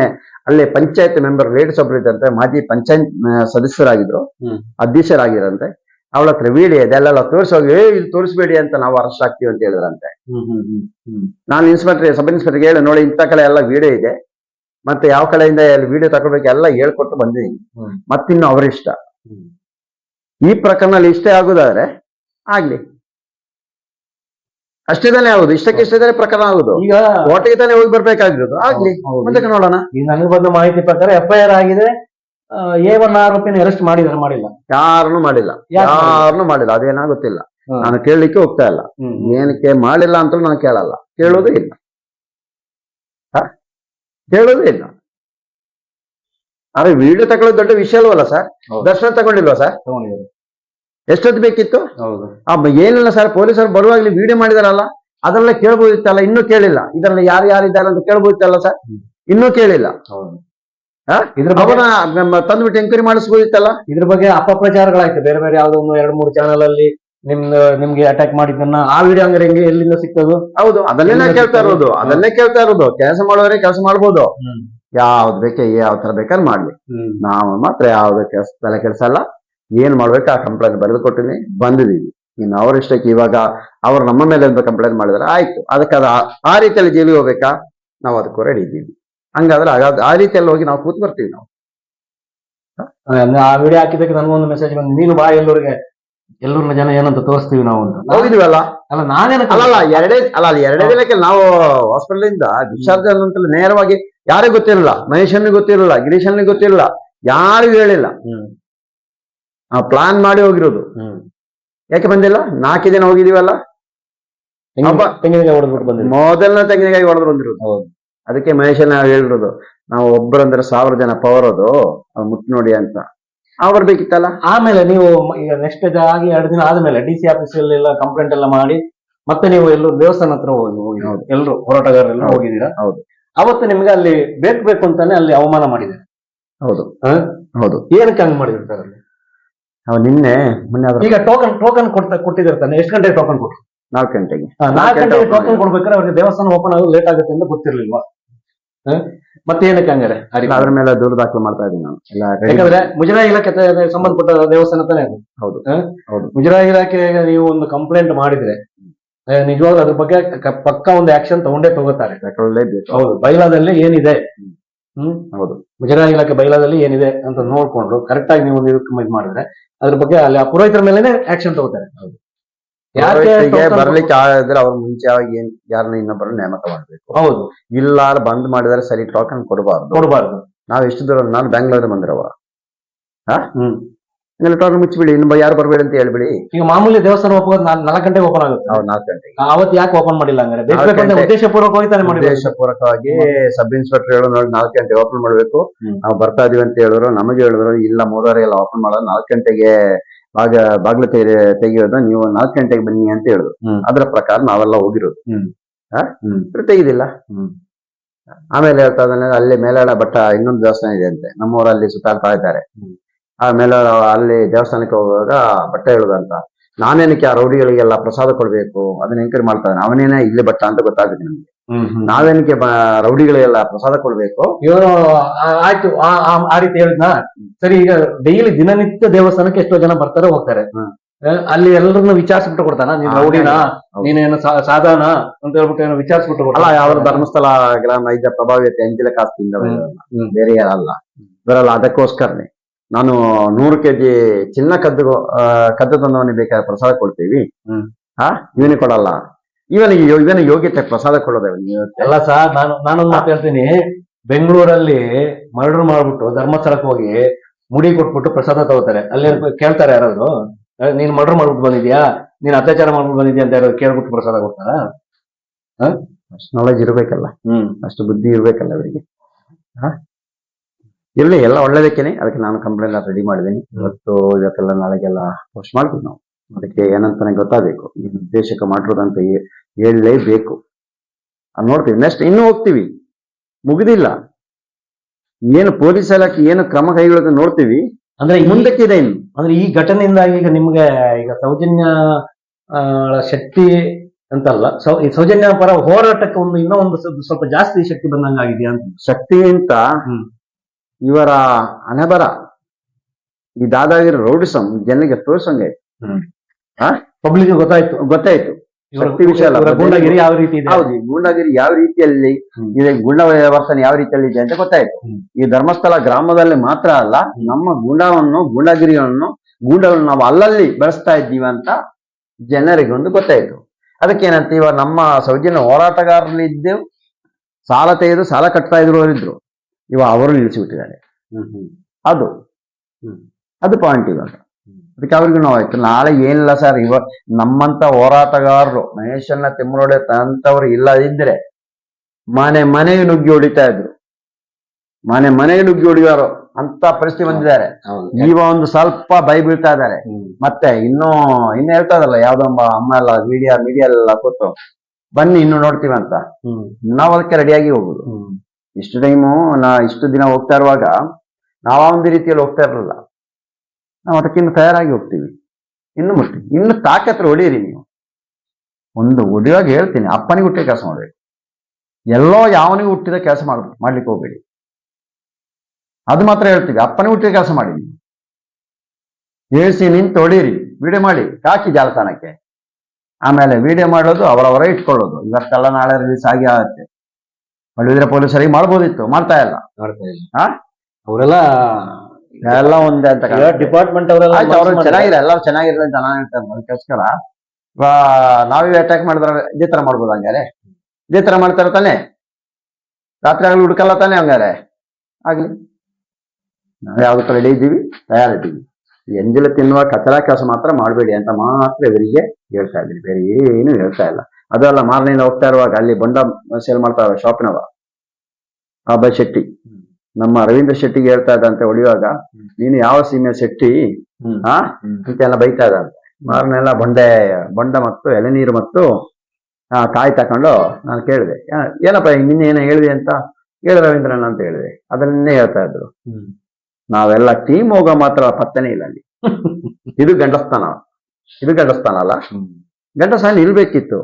ಅಲ್ಲಿ ಪಂಚಾಯತ್ ಮೆಂಬರ್ ಲೇಡೀಸ್ ಒಬ್ರು ಇದ್ದಂತೆ ಮಾಜಿ ಪಂಚಾಯತ್ ಸದಸ್ಯರಾಗಿದ್ರು. ಅಧ್ಯಕ್ಷರಾಗಿರಂತೆ ಅವಳ ಹತ್ರ ವಿಡಿಯೋ ಇದೆ ಅಲ್ಲೆಲ್ಲ ತೋರಿಸೋಗಿ ಏ ಇಲ್ಲಿ ತೋರಿಸ್ಬೇಡಿ ಅಂತ ನಾವು ಅರೆಸ್ಟ್ ಆಗ್ತೀವಿ ಅಂತ ಹೇಳಿದ್ರಂತೆ. ನಾನು ಇನ್ಸ್ಪೆಕ್ಟರ್ ಸಬ್ ಇನ್ಸ್ಪೆಕ್ಟರ್ಗೆ ಹೇಳಿ ನೋಡಿ ಇಂಥ ಕಡೆ ಎಲ್ಲ ವಿಡಿಯೋ ಇದೆ ಮತ್ತೆ ಯಾವ ಕಡೆಯಿಂದ ವಿಡಿಯೋ ತಗೊಳ್ಬೇಕು ಎಲ್ಲ ಹೇಳ್ಕೊಟ್ಟು ಬಂದಿದ್ದೀನಿ. ಮತ್ತಿನ್ನು ಅವರಿಷ್ಟ. ಈ ಪ್ರಕರಣದಲ್ಲಿ ಇಷ್ಟೇ ಆಗುದಾದ್ರೆ ಆಗ್ಲಿ. ಅಷ್ಟೇ ತಾನೇ ಆಗುದು ಇಷ್ಟಕ್ಕೆ ಇಷ್ಟೇ ತಾನೇ ಪ್ರಕರಣ ಆಗುದು. ಈಗ ಓಟಿಗೆ ತಾನೇ ಹೋಗಿ ಬರ್ಬೇಕಾಗಿರೋದು. ಆಗ್ಲಿ. ಮುಂದಕ್ಕೆ ನೋಡೋಣ. ಈಗ ನನಗೆ ಬಂದ ಮಾಹಿತಿ ಪ್ರಕಾರ ಎಫ್ ಐ ಆರ್ ಆಗಿದೆ. ಎ ಒನ್ ಆರೋಪಿನ ಅರೆಸ್ಟ್ ಮಾಡಿದಾರೆ ಮಾಡಿಲ್ಲ? ಯಾರನ್ನು ಮಾಡಿಲ್ಲ? ಯಾರನ್ನು ಮಾಡಿಲ್ಲ? ಅದೇನಾ ಗೊತ್ತಿಲ್ಲ ನಾನು ಕೇಳಲಿಕ್ಕೆ ಹೋಗ್ತಾ ಇಲ್ಲ. ಏನಕ್ಕೆ ಮಾಡಿಲ್ಲ ಅಂತ ನಾನು ಕೇಳಲ್ಲ. ಕೇಳೋದು ಇಲ್ಲ. ಕೇಳೋದೇ ಇಲ್ಲ. ಆದ್ರೆ ವಿಡಿಯೋ ತಗೊಳ್ಳೋದು ದೊಡ್ಡ ವಿಷಯ ಅಲ್ವಲ್ಲ ಸರ್. ದರ್ಶನ ತಗೊಂಡಿಲ್ವಾ ಸರ್. ಎಷ್ಟೊತ್ತು ಬೇಕಿತ್ತು? ಏನಿಲ್ಲ ಸರ್ ಪೊಲೀಸರು ಬರುವಾಗ್ಲಿ ವಿಡಿಯೋ ಮಾಡಿದಾರಲ್ಲ? ಅದರಲ್ಲ ಕೇಳ್ಬೋದಿತ್ತಲ್ಲ? ಇನ್ನೂ ಕೇಳಿಲ್ಲ. ಇದರಲ್ಲಿ ಯಾರು ಯಾರಿದ್ದಾರೆ ಅಂತ ಕೇಳ್ಬೋದಿತ್ತಲ್ಲ ಸರ್. ಇನ್ನೂ ಕೇಳಿಲ್ಲ? ಇದ್ರ ಅವನ ತಂದ್ಬಿಟ್ಟು ಎಂಕ್ವೈರಿ ಮಾಡಿಸ್ಬೋದಿತ್ತಲ್ಲ? ಇದ್ರ ಬಗ್ಗೆ ಅಪಪ್ರಚಾರಗಳಾಯ್ತು ಬೇರೆ ಬೇರೆ ಯಾವ್ದೋ ಒಂದು ಎರಡ್ ಮೂರು ಚಾನಲ್ ಅಲ್ಲಿ ನಿಮ್ದು ನಿಮ್ಗೆ ಅಟ್ಯಾಕ್ ಮಾಡಿದ್ದನ್ನ ಆ ವಿಡಿಯೋ ಅಂದ್ರೆ ಹೆಂಗೆ ಎಲ್ಲಿಂದ ಸಿಕ್ತದು ಹೌದು ಅದನ್ನೇ ನಾ ಕೇಳ್ತಾ ಇರೋದು. ಅದನ್ನೇ ಕೇಳ್ತಾ ಇರೋದು. ಕೆಲಸ ಮಾಡೋರೇ ಕೆಲಸ ಮಾಡ್ಬೋದು. ಯಾವ್ದು ಬೇಕೆ ಯಾವ ತರ ಬೇಕಾದ್ರೆ ಮಾಡ್ಲಿ. ನಾವು ಮಾತ್ರ ಯಾವ್ದು ಕೆಲಸ ತಲೆ ಕೆಲಸ ಅಲ್ಲ. ಏನ್ ಮಾಡ್ಬೇಕು ಆ ಕಂಪ್ಲೇಂಟ್ ಬರೆದು ಕೊಟ್ಟಿನಿ ಬಂದಿದೀವಿ. ಇನ್ನು ಅವರಿಷ್ಟಕ್ಕೆ ಇವಾಗ ಅವ್ರು ನಮ್ಮ ಮೇಲೆ ಕಂಪ್ಲೇಂಟ್ ಮಾಡಿದ್ರೆ ಆಯ್ತು. ಅದಕ್ಕೆ ಅದು ಆ- ಆ ರೀತಿಯಲ್ಲಿ ಜೀವಿ ಹೋಗ್ಬೇಕಾ? ನಾವು ಅದಕ್ಕೂ ರೆಡಿ ಇದ್ದೀವಿ. ಹಂಗಾದ್ರೆ ಆ ರೀತಿಯಲ್ಲಿ ಹೋಗಿ ನಾವು ಕೂತ್ ಬರ್ತೀವಿ ನಾವು. ಆ ವಿಡಿಯೋ ಹಾಕಿದ್ದಕ್ಕೆ ನನಗೊಂದು ಮೆಸೇಜ್ ಬಂದು ನೀನು ಬಾ ಎಲ್ಲರಿಗೆ ಎಲ್ಲೂರಿನ ಜನ ಏನಂತ ತೋರಿಸ್ತೀವಿ ನಾವು ಹೋಗಿದ್ವಲ್ಲ ಅಲ್ಲ ನಾನೇನು ಅಲ್ಲ ಎರಡೇ ಅಲ್ಲ ಅಲ್ಲ ಎರಡೇ ದಿನಕ್ಕೆ ನಾವು ಹಾಸ್ಪಿಟಲ್ ಇಂದ ಡಿಸ್ಚಾರ್ಜ್ ನಂತರ ನೇರವಾಗಿ ಯಾರಿಗೂ ಗೊತ್ತಿರಲಿಲ್ಲ. ಮಹೇಶನ್ ಗೊತ್ತಿರಲಿಲ್ಲ ಗಿರೀಶನ್ ಗೊತ್ತಿರಲಿಲ್ಲ ಯಾರಿಗೂ ಹೇಳಿಲ್ಲ. ಪ್ಲಾನ್ ಮಾಡಿ ಹೋಗಿರೋದು. ಯಾಕೆ ಬಂದಿಲ್ಲ? ನಾಲ್ಕು ದಿನ ಹೋಗಿದೀವಲ್ಲ ಮೊದಲನೇ ತೆಂಗಿನಕಾಯಿ ಹೊಡೆದು ಬಂದಿರೋದು. ಹೌದು. ಅದಕ್ಕೆ ಮಹೇಶನ ನಾವು ಹೇಳಿರೋದು ನಾವು ಒಬ್ಬರಂದ್ರೆ ಸಾವಿರ ಜನ ಪವರ್ ಅದು ಮುಟ್ ನೋಡಿ ಅಂತ. ಅವ್ರು ಬರ್ಬೇಕಿತ್ತಲ್ಲ? ಆಮೇಲೆ ನೀವು ಈಗ ನೆಕ್ಸ್ಟ್ ಆಗಿ ಎರಡು ದಿನ ಆದ್ಮೇಲೆ ಡಿ ಸಿ ಆಫೀಸ್ ಎಲ್ಲ ಕಂಪ್ಲೇಂಟ್ ಎಲ್ಲ ಮಾಡಿ ಮತ್ತೆ ನೀವು ಎಲ್ಲರೂ ದೇವಸ್ಥಾನ ಹತ್ರ ಹೋಗಿ ಹೋಗಿ-. ಎಲ್ರು ಹೋರಾಟಗಾರರೆಲ್ಲ. ಹೋಗಿದ್ದೀರಾ? ಹೌದು. ಅವತ್ತು ನಿಮ್ಗೆ ಅಲ್ಲಿ ಬೇಕು ಬೇಕು ಅಂತಾನೆ ಅಲ್ಲಿ ಅವಮಾನ ಮಾಡಿದೆ ಹೌದು? ಹೌದು. ಏನಕ್ಕೆ ಹಂಗ್ ಮಾಡಿದ್ರು ಸರ್ ಅಲ್ಲಿ? ನಾವು ನಿನ್ನೆ ಮೊನ್ನೆ ಈಗ ಟೋಕನ್ ಟೋಕನ್ ಕೊಡ್ತಾ ಕೊಟ್ಟಿದ್ದಾರೆ ತಾನೆ. ಎಷ್ಟು ಗಂಟೆಗೆ ಟೋಕನ್ ಕೊಟ್ಟರು ನಾಲ್ಕು ಗಂಟೆಗೆ. ನಾಲ್ಕು ನಾಲ್ಕು ಗಂಟೆಗೆ ಟೋಕನ್ ಕೊಡ್ಬೇಕಾದ್ರೆ ಅವ್ರಿಗೆ ದೇವಸ್ಥಾನ ಓಪನ್ ಆಗೋದು ಲೇಟ್ ಆಗುತ್ತೆ ಅಂತ ಗೊತ್ತಿರ್ಲಿಲ್ವಾ? ಹ? ಮತ್ತೆ ಏನಕ್ಕೆ ಹಂಗಾರೆ? ಅದ್ರ ಮೇಲೆ ದೂರು ದಾಖಲು ಮಾಡ್ತಾ ಇದ್ದೀನಿ ನಾನು. ಎಲ್ಲ ಯಾಕಂದ್ರೆ ಮುಜರಾಯಿ ಇಲಾಖೆ ಸಂಬಂಧಪಟ್ಟ ದೇವಸ್ಥಾನ ತಾನೇ ಅದು? ಹೌದು? ಹೌದು. ಮುಜರಾಯಿ ಇಲಾಖೆಗೆ ನೀವು ಒಂದು ಕಂಪ್ಲೇಂಟ್ ಮಾಡಿದ್ರೆ ನಿಜವಾಗ್ಲೂ ಅದ್ರ ಬಗ್ಗೆ ಪಕ್ಕ ಒಂದು ಆಕ್ಷನ್ ತಗೊಂಡೇ ತಗೋತಾರೆ. ಹೌದು ಬೈಲಾದಲ್ಲಿ ಏನಿದೆ? ಹ್ಮ್? ಹೌದು. ಮುಜರಾಯಿ ಇಲಾಖೆ ಬೈಲಾದಲ್ಲಿ ಏನಿದೆ ಅಂತ ನೋಡ್ಕೊಂಡು ಕರೆಕ್ಟ್ ಆಗಿ ನೀವು ಇದು ಮಾಡಿದ್ರೆ ಅದ್ರ ಬಗ್ಗೆ ಅಲ್ಲಿ ಆ ಪುರೋಹಿತರ ಮೇಲೆನೆ ಆಕ್ಷನ್ ತಗೋತಾರೆ. ಯಾಕೆ token ಬರ್ಲಿಕ್ಕೆ ಆಗಿದ್ರೆ ಅವ್ರ ಮುಂಚೆ ಏನ್ ಯಾರನ್ನ ಇನ್ನೊಬ್ಬರ ನೇಮಕ ಮಾಡ್ಬೇಕು? ಹೌದು. ಇಲ್ಲ ಬಂದ್ ಮಾಡಿದ್ರೆ ಸರಿ ಟೋಕನ್ ಕೊಡಬಾರ್ದು. ಕೊಡಬಾರ್ದು. ನಾವ್ ಎಷ್ಟು ದೂರ ನಾನು ಬ್ಯಾಂಗ್ಳೂರ್ ಬಂದಿರವ. ಹ್ಮ್. ಹಂಗೆಲ್ಲ ಟೋಕನ್ ಮುಚ್ಚಿಬಿಡಿ ಇನ್ನು ಯಾರು ಬರ್ಬೇಡಿ ಅಂತ ಹೇಳ್ಬಿಡಿ. ಈಗ ಮಾಮೂಲಿ ದೇವಸ್ಥಾನ ಓಪನ್ ನಾಲ್ಕು ಗಂಟೆಗೆ ಓಪನ್ ಆಗುತ್ತೆ. ಅವ್ರು ನಾಲ್ಕು ಗಂಟೆಗೆ. ಅವತ್ತು ಯಾಕೆ ಓಪನ್ ಮಾಡಿಲ್ಲ ಹಂಗಾರೆ? ಉದ್ದೇಶಪೂರ್ವಕವಾಗಿ. ಉದ್ದೇಶ ಪೂರ್ವಕವಾಗಿ ತಾನೇ ಮಾಡಿ ಉದ್ದೇಶಪೂರ್ವಕವಾಗಿ ಸಬ್ ಇನ್ಸ್ಪೆಕ್ಟರ್ ಹೇಳೋ ನೋಡಿ ನಾಲ್ಕು ಗಂಟೆ ಓಪನ್ ಮಾಡ್ಬೇಕು. ಹ್ಮ್. ನಾವು ಬರ್ತಾ ಇದೀವಿ ಅಂತ ಹೇಳಿದ್ರು ನಮಗೆ ಹೇಳಿದ್ರು ಇಲ್ಲ ಮೂರುವರೆ ಎಲ್ಲ ಓಪನ್ ಮಾಡೋದು ನಾಲ್ಕು ಗಂಟೆಗೆ ಬಾಗ ಬಾಗ್ಲು ತೆಗೆ ತೆಗೆಯೋದು ನೀವು ನಾಲ್ಕು ಗಂಟೆಗೆ ಬನ್ನಿ ಅಂತ ಹೇಳಿದ್ರು ಅದರ ಪ್ರಕಾರ ನಾವೆಲ್ಲ ಹೋಗಿರೋದು. ತೆಗೆದಿಲ್ಲ. ಹ್ಮ್. ಆಮೇಲೆ ಹೇಳ್ತಾ ಇದ್ದಾನೆ ಅಲ್ಲಿ ಮೇಲಾಳ ಭಟ್ಟ ಇನ್ನೊಂದು ದೇವಸ್ಥಾನ ಇದೆ ಅಂತೆ. ನಮ್ಮೂರಲ್ಲಿ ಸುತ್ತಾಡ್ತಾ ಇದ್ದಾರೆ. ಆ ಮೇಲಾಳ ಅಲ್ಲಿ ದೇವಸ್ಥಾನಕ್ಕೆ ಹೋಗುವಾಗ ಬಟ್ಟ ಹೇಳುದಂತ. ನಾನೇನಕ್ಕೆ ಆ ರೌಡಿಗಳಿಗೆಲ್ಲ ಪ್ರಸಾದ ಕೊಡ್ಬೇಕು? ಅದನ್ನ ಎಂಕರಿ ಮಾಡ್ತಾ ಇದ್ದಾನೆ ಅವನೇನೇ ಇಲ್ಲಿ ಬಟ್ಟ ಅಂತ ಗೊತ್ತಾಗುತ್ತೆ ನಮ್ಗೆ. ನಾವೇನಕ್ಕೆ ರೌಡಿಗಳಿಗೆಲ್ಲ ಪ್ರಸಾದ ಕೊಡ್ಬೇಕು? ಇವನು ಆಯ್ತು. ಆ- ರೀತಿ ಹೇಳಿದ್ನ? ಸರಿ ಈಗ ಡೈಲಿ ದಿನನಿತ್ಯ ದೇವಸ್ಥಾನಕ್ಕೆ ಎಷ್ಟೋ ಜನ ಬರ್ತಾರೆ ಹೋಗ್ತಾರೆ. ಅಲ್ಲಿ ಎಲ್ಲರನ್ನ ವಿಚಾರಿಸ್ಬಿಟ್ಟು ಕೊಡ್ತಾನ? ನೀನ್ ರೌಡಿನಾ. ನೀನೇನು ಸಾ- ಸಾಧಾರಣ ಅಂತ ಹೇಳ್ಬಿಟ್ಟು ಏನೋ ವಿಚಾರಿಸ್ಬಿಟ್ಟು ಅಲ್ಲ ಯಾವ ಧರ್ಮಸ್ಥಳ ಗ್ರಾಮ ಇದ್ದ ಪ್ರಭಾವಿತ ಅಂಜಲ ಕಾಸ್ತಿಂದ. ಹ್ಮ್. ಬೇರೆ ಯಾರಲ್ಲ. ಬರಲ್ಲ ಅದಕ್ಕೋಸ್ಕರನೇ. ನಾನು ನೂರು ಕೆಜಿ ಚಿನ್ನ ಕದ್ದು ಕದ್ದು ತಂದವನಿಗೆ ಬೇಕಾದ್ರೆ ಪ್ರಸಾದ ಕೊಡ್ತೀವಿ. ಹ್ಮ್. ಹಾ? ಇವನಿಗೆ ಕೊಡಲ್ಲ. ಇವನಿಗೆ ಇವನ ಯೋಗ್ಯತೆ ಪ್ರಸಾದ ಕೊಡೋದೇ ಎಲ್ಲ ಸಹ ನಾನು ನಾನೊಂದು ಮಾತಾಡ್ತೀನಿ ಹೇಳ್ತೀನಿ. ಬೆಂಗಳೂರಲ್ಲಿ ಮರ್ಡರ್ ಮಾಡ್ಬಿಟ್ಟು ಧರ್ಮಸ್ಥಳಕ್ಕೆ ಹೋಗಿ ಮುಡಿ ಕೊಟ್ಬಿಟ್ಟು ಪ್ರಸಾದ ತಗೋತಾರೆ. ಅಲ್ಲಿ ಕೇಳ್ತಾರೆ ಯಾರಾದ್ರು? ನೀನ್ ಮರ್ಡರ್ ಮಾಡ್ಬಿಟ್ಟು ಬಂದಿದ್ಯಾ? ನೀನ್ ಅತ್ಯಾಚಾರ ಮಾಡ್ಬಿಟ್ಟು ಬಂದಿದ್ಯಾ ಅಂತ ಯಾರು ಕೇಳ್ಬಿಟ್ಟು ಪ್ರಸಾದ ಕೊಡ್ತಾರ? ಅಷ್ಟು ನಾಲೆಜ್ ಇರ್ಬೇಕಲ್ಲ. ಹ್ಮ್. ಅಷ್ಟು ಬುದ್ಧಿ ಇರ್ಬೇಕಲ್ಲ ಅವರಿಗೆ. ಇರ್ಲಿ ಎಲ್ಲ ಒಳ್ಳೇದಕ್ಕೇನೆ. ಅದಕ್ಕೆ ನಾನು ಕಂಪ್ಲೇಂಟ್ ರೆಡಿ ಮಾಡಿದ್ದೀನಿ. ಇವತ್ತು ಇವತ್ತೆಲ್ಲ ನಾಳೆಗೆಲ್ಲ ಪೋಸ್ಟ್ ಮಾಡ್ತೀವಿ ನಾವು. ಅದಕ್ಕೆ ಏನಂತಾನೆ ಗೊತ್ತಾಗಬೇಕು. ಈ ನಿರ್ದೇಶಕ ಮಾಡಿರೋದಂತ ಹೇಳಲೇಬೇಕು. ಅದ್ ನೋಡ್ತೀವಿ. ನೆಕ್ಸ್ಟ್ ಇನ್ನೂ ಹೋಗ್ತೀವಿ. ಮುಗಿದಿಲ್ಲ. ಏನು ಪೊಲೀಸ್ ಇಲಾಖೆ ಏನು ಕ್ರಮ ಕೈಗೊಳ್ಳೋದು ನೋಡ್ತೀವಿ. ಅಂದ್ರೆ ಮುಂದಕ್ಕೆ ಇದೆ ಇನ್ನು. ಅಂದ್ರೆ ಈ ಘಟನೆಯಿಂದಾಗಿ ಈಗ ನಿಮ್ಗೆ ಈಗ ಸೌಜನ್ಯ ಶಕ್ತಿ ಅಂತಲ್ಲ ಸೌ- ಸೌಜನ್ಯ ಪರ ಹೋರಾಟಕ್ಕೆ ಒಂದು ಇನ್ನೂ ಒಂದು ಸ್ವಲ್ಪ- ಜಾಸ್ತಿ ಶಕ್ತಿ ಬಂದಂಗ ಆಗಿದೆಯಾ ಅಂತ ಶಕ್ತಿಗಿಂತ ಹ್ಮ್. ಇವರ ಅನಬರ ಈ ದಾದಾಗಿರಿ ರೌಡಿಸಂ ಜನರಿಗೆ ತೋರ್ಸಂಗೆ. ಪಬ್ಲಿಕ್ ಗೊತ್ತಾಯ್ತು. ಗೊತ್ತಾಯ್ತು. ಶಕ್ತಿ ವಿಷಯ ಅಲ್ಲ. ಯಾವ ರೀತಿ ಇದೆ? ಹೌದು ಗೂಂಡಾಗಿರಿ ಯಾವ ರೀತಿಯಲ್ಲಿ. ಇದೆ ಗುಂಡ ವರ್ತನೆ ಯಾವ ರೀತಿಯಲ್ಲಿ ಇದೆ ಅಂತ ಗೊತ್ತಾಯ್ತು. ಈ ಧರ್ಮಸ್ಥಳ ಗ್ರಾಮದಲ್ಲಿ ಮಾತ್ರ ಅಲ್ಲ ನಮ್ಮ ಗುಂಡವನ್ನು ಗೂಂಡಾಗಿರಿಯನ್ನು ಗೂಂಡಗಳನ್ನು ನಾವು ಅಲ್ಲಲ್ಲಿ ಬೆಳೆಸ್ತಾ ಇದ್ದೀವಿ ಅಂತ ಜನರಿಗೊಂದು ಗೊತ್ತಾಯ್ತು. ಅದಕ್ಕೇನಂತ ಇವಾಗ ನಮ್ಮ ಸೌಜನ್ಯ ಹೋರಾಟಗಾರರಿದ್ದೆವು ಸಾಲ ತೆಗೆದು ಸಾಲ ಕಟ್ತಾ ಇದ್ರು ಅವರಿದ್ರು ಇವ ಅವರು ನಿಲ್ಲಿಸಿಬಿಟ್ಟಿದ್ದಾರೆ. ಅದು. ಹ್ಮ್. ಅದು ಪಾಯಿಂಟ್ ಇವಾಗ. ಅದಕ್ಕೆ ಅವ್ರಿಗೂ ನೋವಾಯ್ತು ನಾಳೆ ಏನಿಲ್ಲ ಸರ್ ಇವ ನಮ್ಮಂತ ಹೋರಾಟಗಾರರು ಮಹೇಶನ್ನ ತಿಮ್ಮನೊಡೆ ಅಂತವ್ರು ಇಲ್ಲದಿದ್ರೆ ಮನೆ ಮನೆಗೆ ನುಗ್ಗಿ ಹೊಡಿತಾ ಇದ್ರು. ಮನೆ ಮನೆಗೆ ನುಗ್ಗಿ ಹೊಡಿಯೋರು ಅಂತ ಪರಿಸ್ಥಿತಿ ಬಂದಿದ್ದಾರೆ. ಈಗ ಒಂದು ಸ್ವಲ್ಪ ಬೈ ಬೀಳ್ತಾ ಇದ್ದಾರೆ. ಮತ್ತೆ ಇನ್ನು ಇನ್ನು ಹೇಳ್ತಾ ಇದಲ್ಲ ಯಾವ್ದೊಬ್ಬ ಅಮ್ಮ ಎಲ್ಲ ಮೀಡಿಯಾ ಮೀಡಿಯಾ ಎಲ್ಲ ಕೊಟ್ಟು ಬನ್ನಿ ಇನ್ನು ನೋಡ್ತೀವಿ ಅಂತ. ನಾವು ಅದಕ್ಕೆ ರೆಡಿಯಾಗಿ ಹೋಗುದು. ಇಷ್ಟು ಟೈಮು ನಾ ಇಷ್ಟು ದಿನ ಹೋಗ್ತಾ ಇರುವಾಗ ನಾವು ಒಂದು ರೀತಿಯಲ್ಲಿ ಹೋಗ್ತಾ ಇರಲಿಲ್ಲ. ನಾವು ಅದಕ್ಕಿಂತ ತಯಾರಾಗಿ ಹೋಗ್ತೀವಿ. ಇನ್ನು ಮುಷ್ಟಿ ಇನ್ನು ತಾಕತ್ರ ಹೊಡೀರಿ ನೀವು. ಒಂದು ಹೊಡಿಯುವಾಗ ಹೇಳ್ತೀನಿ. ಅಪ್ಪನಿಗೆ ಹುಟ್ಟಿದ ಕೆಲಸ ಮಾಡಬೇಕು. ಎಲ್ಲೋ ಯಾವನಿಗೂ ಹುಟ್ಟಿದ ಕೆಲಸ ಮಾಡ್ಬೇಕು ಮಾಡ್ಲಿಕ್ಕೆ ಹೋಗ್ಬೇಡಿ. ಅದು ಮಾತ್ರ ಹೇಳ್ತೀವಿ. ಅಪ್ಪನಿಗೆ ಹುಟ್ಟಿದ ಕೆಲಸ ಮಾಡಿ ನೀವು. ಏಳ್ಸಿ ನಿಂತು ಹೊಡೀರಿ. ವಿಡಿಯೋ ಮಾಡಿ. ಹಾಕಿ ಜಾಲತಾಣಕ್ಕೆ. ಆಮೇಲೆ ವಿಡಿಯೋ ಮಾಡೋದು ಅವರವರ ಇಟ್ಕೊಳ್ಳೋದು. ಇವತ್ತೆಲ್ಲ ನಾಳೆ ರಿಲೀಸ್ ಆಗಿ ಆಗುತ್ತೆ. ಮಾಡಿದ್ರೆ ಪೊಲೀಸರಿಗೆ ಮಾಡ್ಬೋದಿತ್ತು. ಮಾಡ್ತಾ ಇಲ್ಲ. ಹಾ? ಅವರೆಲ್ಲ ಎಲ್ಲ ಒಂದೇ ಅಂತ. ಡಿಪಾರ್ಟ್ಮೆಂಟ್ ಅವರೆಲ್ಲ ಚೆನ್ನಾಗಿಲ್ಲ ಎಲ್ಲರೂ ಚೆನ್ನಾಗಿರಲಿ ಅಂತ ನಾನು ಹೇಳ್ತೇನೆ ಅದಕ್ಕೋಸ್ಕರ ನಾವೇ ಅಟ್ಯಾಕ್ ಮಾಡಿದ್ರೆ ಇದೇ ತರ ಮಾಡ್ಬೋದು ಹಂಗಾರೆ. ಇದೇ ತರ ಮಾಡ್ತಾರೆ ತಾನೆ? ರಾತ್ರಿ ಆಗಲಿ ಹುಡುಕಲ್ಲ ತಾನೆ ಹಂಗಾರೆ? ಆಗ್ಲಿ. ನಾವು ಯಾವ್ದು ರೆಡಿ ಇದ್ದೀವಿ? ತಯಾರಿದ್ದೀವಿ. ಎಂಜಿಲ ತಿನ್ನುವ ಕಚರ ಕೆಲಸ ಮಾತ್ರ ಮಾಡಬೇಡಿ ಅಂತ ಮಾತ್ರ ಇವರಿಗೆ ಹೇಳ್ತಾ ಇದ್ದೀನಿ. ಬೇರೆ ಏನು ಹೇಳ್ತಾ ಇಲ್ಲ. ಅದಲ್ಲ ಮಾರನೆಯಿಂದ ಹೋಗ್ತಾ ಇರುವಾಗ ಅಲ್ಲಿ ಬಂಡ ಸೇಲ್ ಮಾಡ್ತಾ ಶಾಪಿನವ ಅಬ್ಬ ಶೆಟ್ಟಿ. ನಮ್ಮ ರವೀಂದ್ರ ಶೆಟ್ಟಿಗೆ ಹೇಳ್ತಾ ಇದ್ದಂತೆ ಹೊಡಿಯುವಾಗ ನೀನು ಯಾವ ಸೀಮೆ ಶೆಟ್ಟಿ? ಹಾ? ಅಂತೆಲ್ಲ ಬೈತಾ ಇದ್ದ ಮಾರನೆಲ್ಲ ಬಂಡೆ ಬೊಂಡ ಮತ್ತು ಎಳೆನೀರು ಮತ್ತು ಆ, ಕಾಯಿ ತಕೊಂಡು ನಾನು ಕೇಳಿದೆ. ಏನಪ್ಪ ನಿನ್ನೆ ಏನೋ ಹೇಳಿದೆ ಅಂತ? ಹೇಳಿ ರವೀಂದ್ರಣ್ಣ ಅಂತ ಹೇಳಿದೆ. ಅದನ್ನೇ ಹೇಳ್ತಾ ಇದ್ರು. ನಾವೆಲ್ಲ ಟೀಮ್ ಹೋಗೋ ಮಾತ್ರ ಪತ್ತನೇ ಇಲ್ಲ ಅಲ್ಲಿ. ಇದು ಗಂಡಸ್ಥಾನ. ಇದು ಗಂಡಸ್ಥಾನ ಅಲ್ಲ. ಗಂಡಸ್ಥಾನ ಇಲ್ಬೇಕಿತ್ತು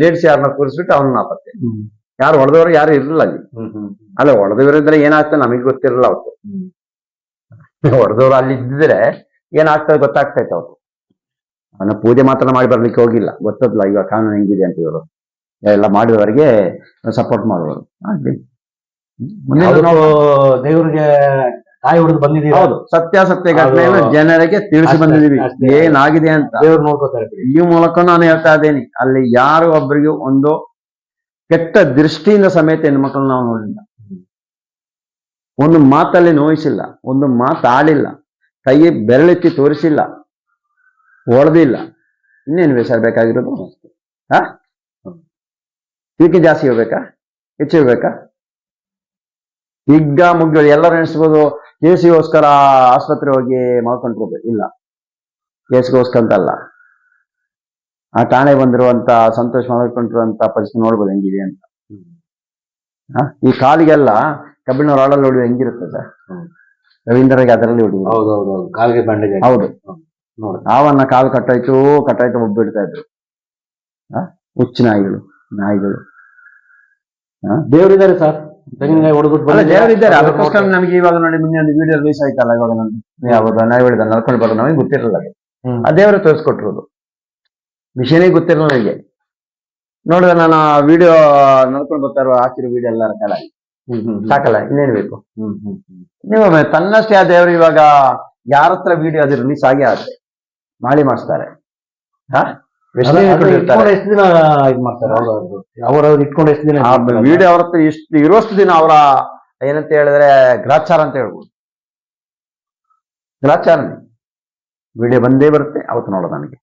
ಲೇಡೀಸ್ ಯಾರನ್ನ ಕೂರಿಸ್ಬಿಟ್ಟು ಅವನು ನಾಪತ್ತೆ. ಯಾರು ಹೊಡೆದವರು ಯಾರು ಇರಲಿಲ್ಲ ಅಲ್ಲಿ. ಅಲ್ಲ ಹೊಡೆದವರಿದ್ರೆ ಏನಾಗ್ತದೆ ನಮಗೆ ಗೊತ್ತಿರಲ್ಲ ಅವತ್ತು ಹೊಡೆದವ್ರು ಅಲ್ಲಿ ಇದ್ದಿದ್ರೆ ಏನಾಗ್ತದೆ ಗೊತ್ತಾಗ್ತಾ ಇತ್ತು ಅವತ್ತು ಅವನ ಪೂಜೆ ಮಾತ್ರ ಮಾಡಿ ಬರ್ಲಿಕ್ಕೆ ಹೋಗಿಲ್ಲ. ಗೊತ್ತದ್ಲ ಇವಾಗ ಕಾನೂನು ಹೆಂಗಿದೆ ಅಂತ ಇವರು. ಎಲ್ಲ ಮಾಡಿದವರಿಗೆ ಸಪೋರ್ಟ್ ಮಾಡುವರು. ದೇವರಿಗೆ ಕಾಯಿ ಹೊಡೆದು ಬಂದಿದ್ದೀರಾ? ಹೌದು ಸತ್ಯಾಸತ್ಯ ಘಟನೆಯನ್ನು ಜನರಿಗೆ ತಿಳಿಸಿ ಬಂದಿದ್ದೀವಿ. ಏನಾಗಿದೆ ಅಂತ. ದೇವ್ರು ನೋಡ್ಕೋತಾರೆ. ಈ ಮೂಲಕ ನಾನು ಹೇಳ್ತಾ ಇದ್ದೇನೆ ಅಲ್ಲಿ ಯಾರು ಒಬ್ಬರಿಗೂ ಒಂದು ಕೆಟ್ಟ ದೃಷ್ಟಿಯಿಂದ ಸಮೇತ ಹೆಣ್ಮಕ್ಳು ನಾವು ನೋಡಿಲ್ಲ ಒಂದು ಮಾತಲ್ಲಿ ನೋಯಿಸಿಲ್ಲ, ಒಂದು ಮಾತು ಆಡಿಲ್ಲ ಕೈ ಬೆರಳೆತ್ತಿ ತೋರಿಸಿಲ್ಲ ಹೊಡೆದಿಲ್ಲ ಇನ್ನೇನು ಬೇಸರ ಬೇಕಾಗಿರೋದು? ಹಾ ಇದಕ್ಕೆ ಜಾಸ್ತಿ ಇರ್ಬೇಕಾ ಹೆಚ್ಚು ಇರ್ಬೇಕಾ ಹಿಗ್ಗ ಮುಗ್ಗಳು ಎಲ್ಲರೂ ಎಣಿಸ್ಬೋದು ಕೇಸಿಗೋಸ್ಕರ ಆಸ್ಪತ್ರೆ ಹೋಗಿ ಮಾಡ್ಕೊಂಡ್ಕೋಬೇಕು ಇಲ್ಲ. ಅಂತ ಅಂತಲ್ಲ ಆ ಠಾಣೆ ಬಂದಿರುವಂತ ಸಂತೋಷ್ ಮಾಡ್ಕೊಂಡಿರುವಂತ ಪರಿಸ್ಥಿತಿ ನೋಡ್ಬೋದು ಹೆಂಗಿದೆ ಅಂತ. ಈ ಕಾಲಿಗೆಲ್ಲ ಕಬ್ಬಿಣ ರಾಡಲ್ಲಿ ಹೊಡೆಯುವ ಹೆಂಗಿರುತ್ತೆ ಸರ್. ರವೀಂದ್ರಗೆ ಅದರಲ್ಲಿ ಹೊಡೆಯುವುದು. ಹೌದೌದು ಕಾಲಿಗೆ ಬ್ಯಾಂಡೇಜ್ ಹೌದು. ನೋಡಿ. ಆವನ್ನ ಕಾಲು ಕಟ್ಟಾಯ್ತು ಕಟ್ಟಾಯ್ತು ಒಬ್ಬ ಬಿಡ್ತಾ ಇದ್ರು ಹುಚ್ಚ ನಾಯಿಗಳು ನಾಯಿಗಳು. ದೇವರಿದ್ದಾರೆ ಸರ್. ದೇವರಿದ್ದಾರೆ. ಅದು ಅದಕ್ಕೋಸ್ಕರ ನಮಗೆ ಇವಾಗ ನೋಡಿ ಮುಂದೆ ಒಂದು ವಿಡಿಯೋ ರಿಲೀಸ್ ಆಯ್ತಲ್ಲ ಇವಾಗ ನಾನು ಹೇಳಿದ ನಡ್ಕೊಂಡು ಬರೋದು ನಮಗೆ ಗೊತ್ತಿರಲ್ಲ. ಆ ದೇವರು ತೋರಿಸ್ಕೊಟ್ಟಿರೋದು. ವಿಷಯನೇ ಗೊತ್ತಿರಲ್ಲ ನನಗೆ. ನೋಡಿದ್ರೆ ನಾನು ವಿಡಿಯೋ ನೋಡ್ಕೊಂಡು ಬರ್ತಾರೋ ಹಾಕಿರೋ ವಿಡಿಯೋ ಎಲ್ಲ ಹ್ಮ್. ಸಾಕಲ್ಲ ಇನ್ನೇನು ಬೇಕು? ಹ್ಮ್, ಹ್ಮ್, ಹ್ಮ್. ನೀವು ತನ್ನಷ್ಟೇ ಆ ದೇವರು ಇವಾಗ ಯಾರ ಹತ್ರ ವಿಡಿಯೋ ಅದು ರಿಲೀಸ್ ಆಗಿ ಆದ್ರೆ ಮಾಳಿ ಮಾಡಿಸ್ತಾರೆ. ಎಷ್ಟು ದಿನ ಇದ್ ಮಾಡ್ತಾರೆ? ಅವ್ರ ಇಟ್ಕೊಂಡು ಎಷ್ಟು ದಿನ ಆ? ವಿಡಿಯೋ ಅವ್ರ ಹತ್ರ ಇಷ್ಟು ಇರೋಷ್ಟು ದಿನ ಅವರ ಏನಂತ ಹೇಳಿದ್ರೆ ಗ್ರಾಚಾರ ಅಂತ ಹೇಳ್ಬೋದು. ಗ್ರಾಚಾರನೆ ವಿಡಿಯೋ ಬಂದೇ ಬರುತ್ತೆ ಅವತ್ತು ನೋಡೋದು ನನಗೆ.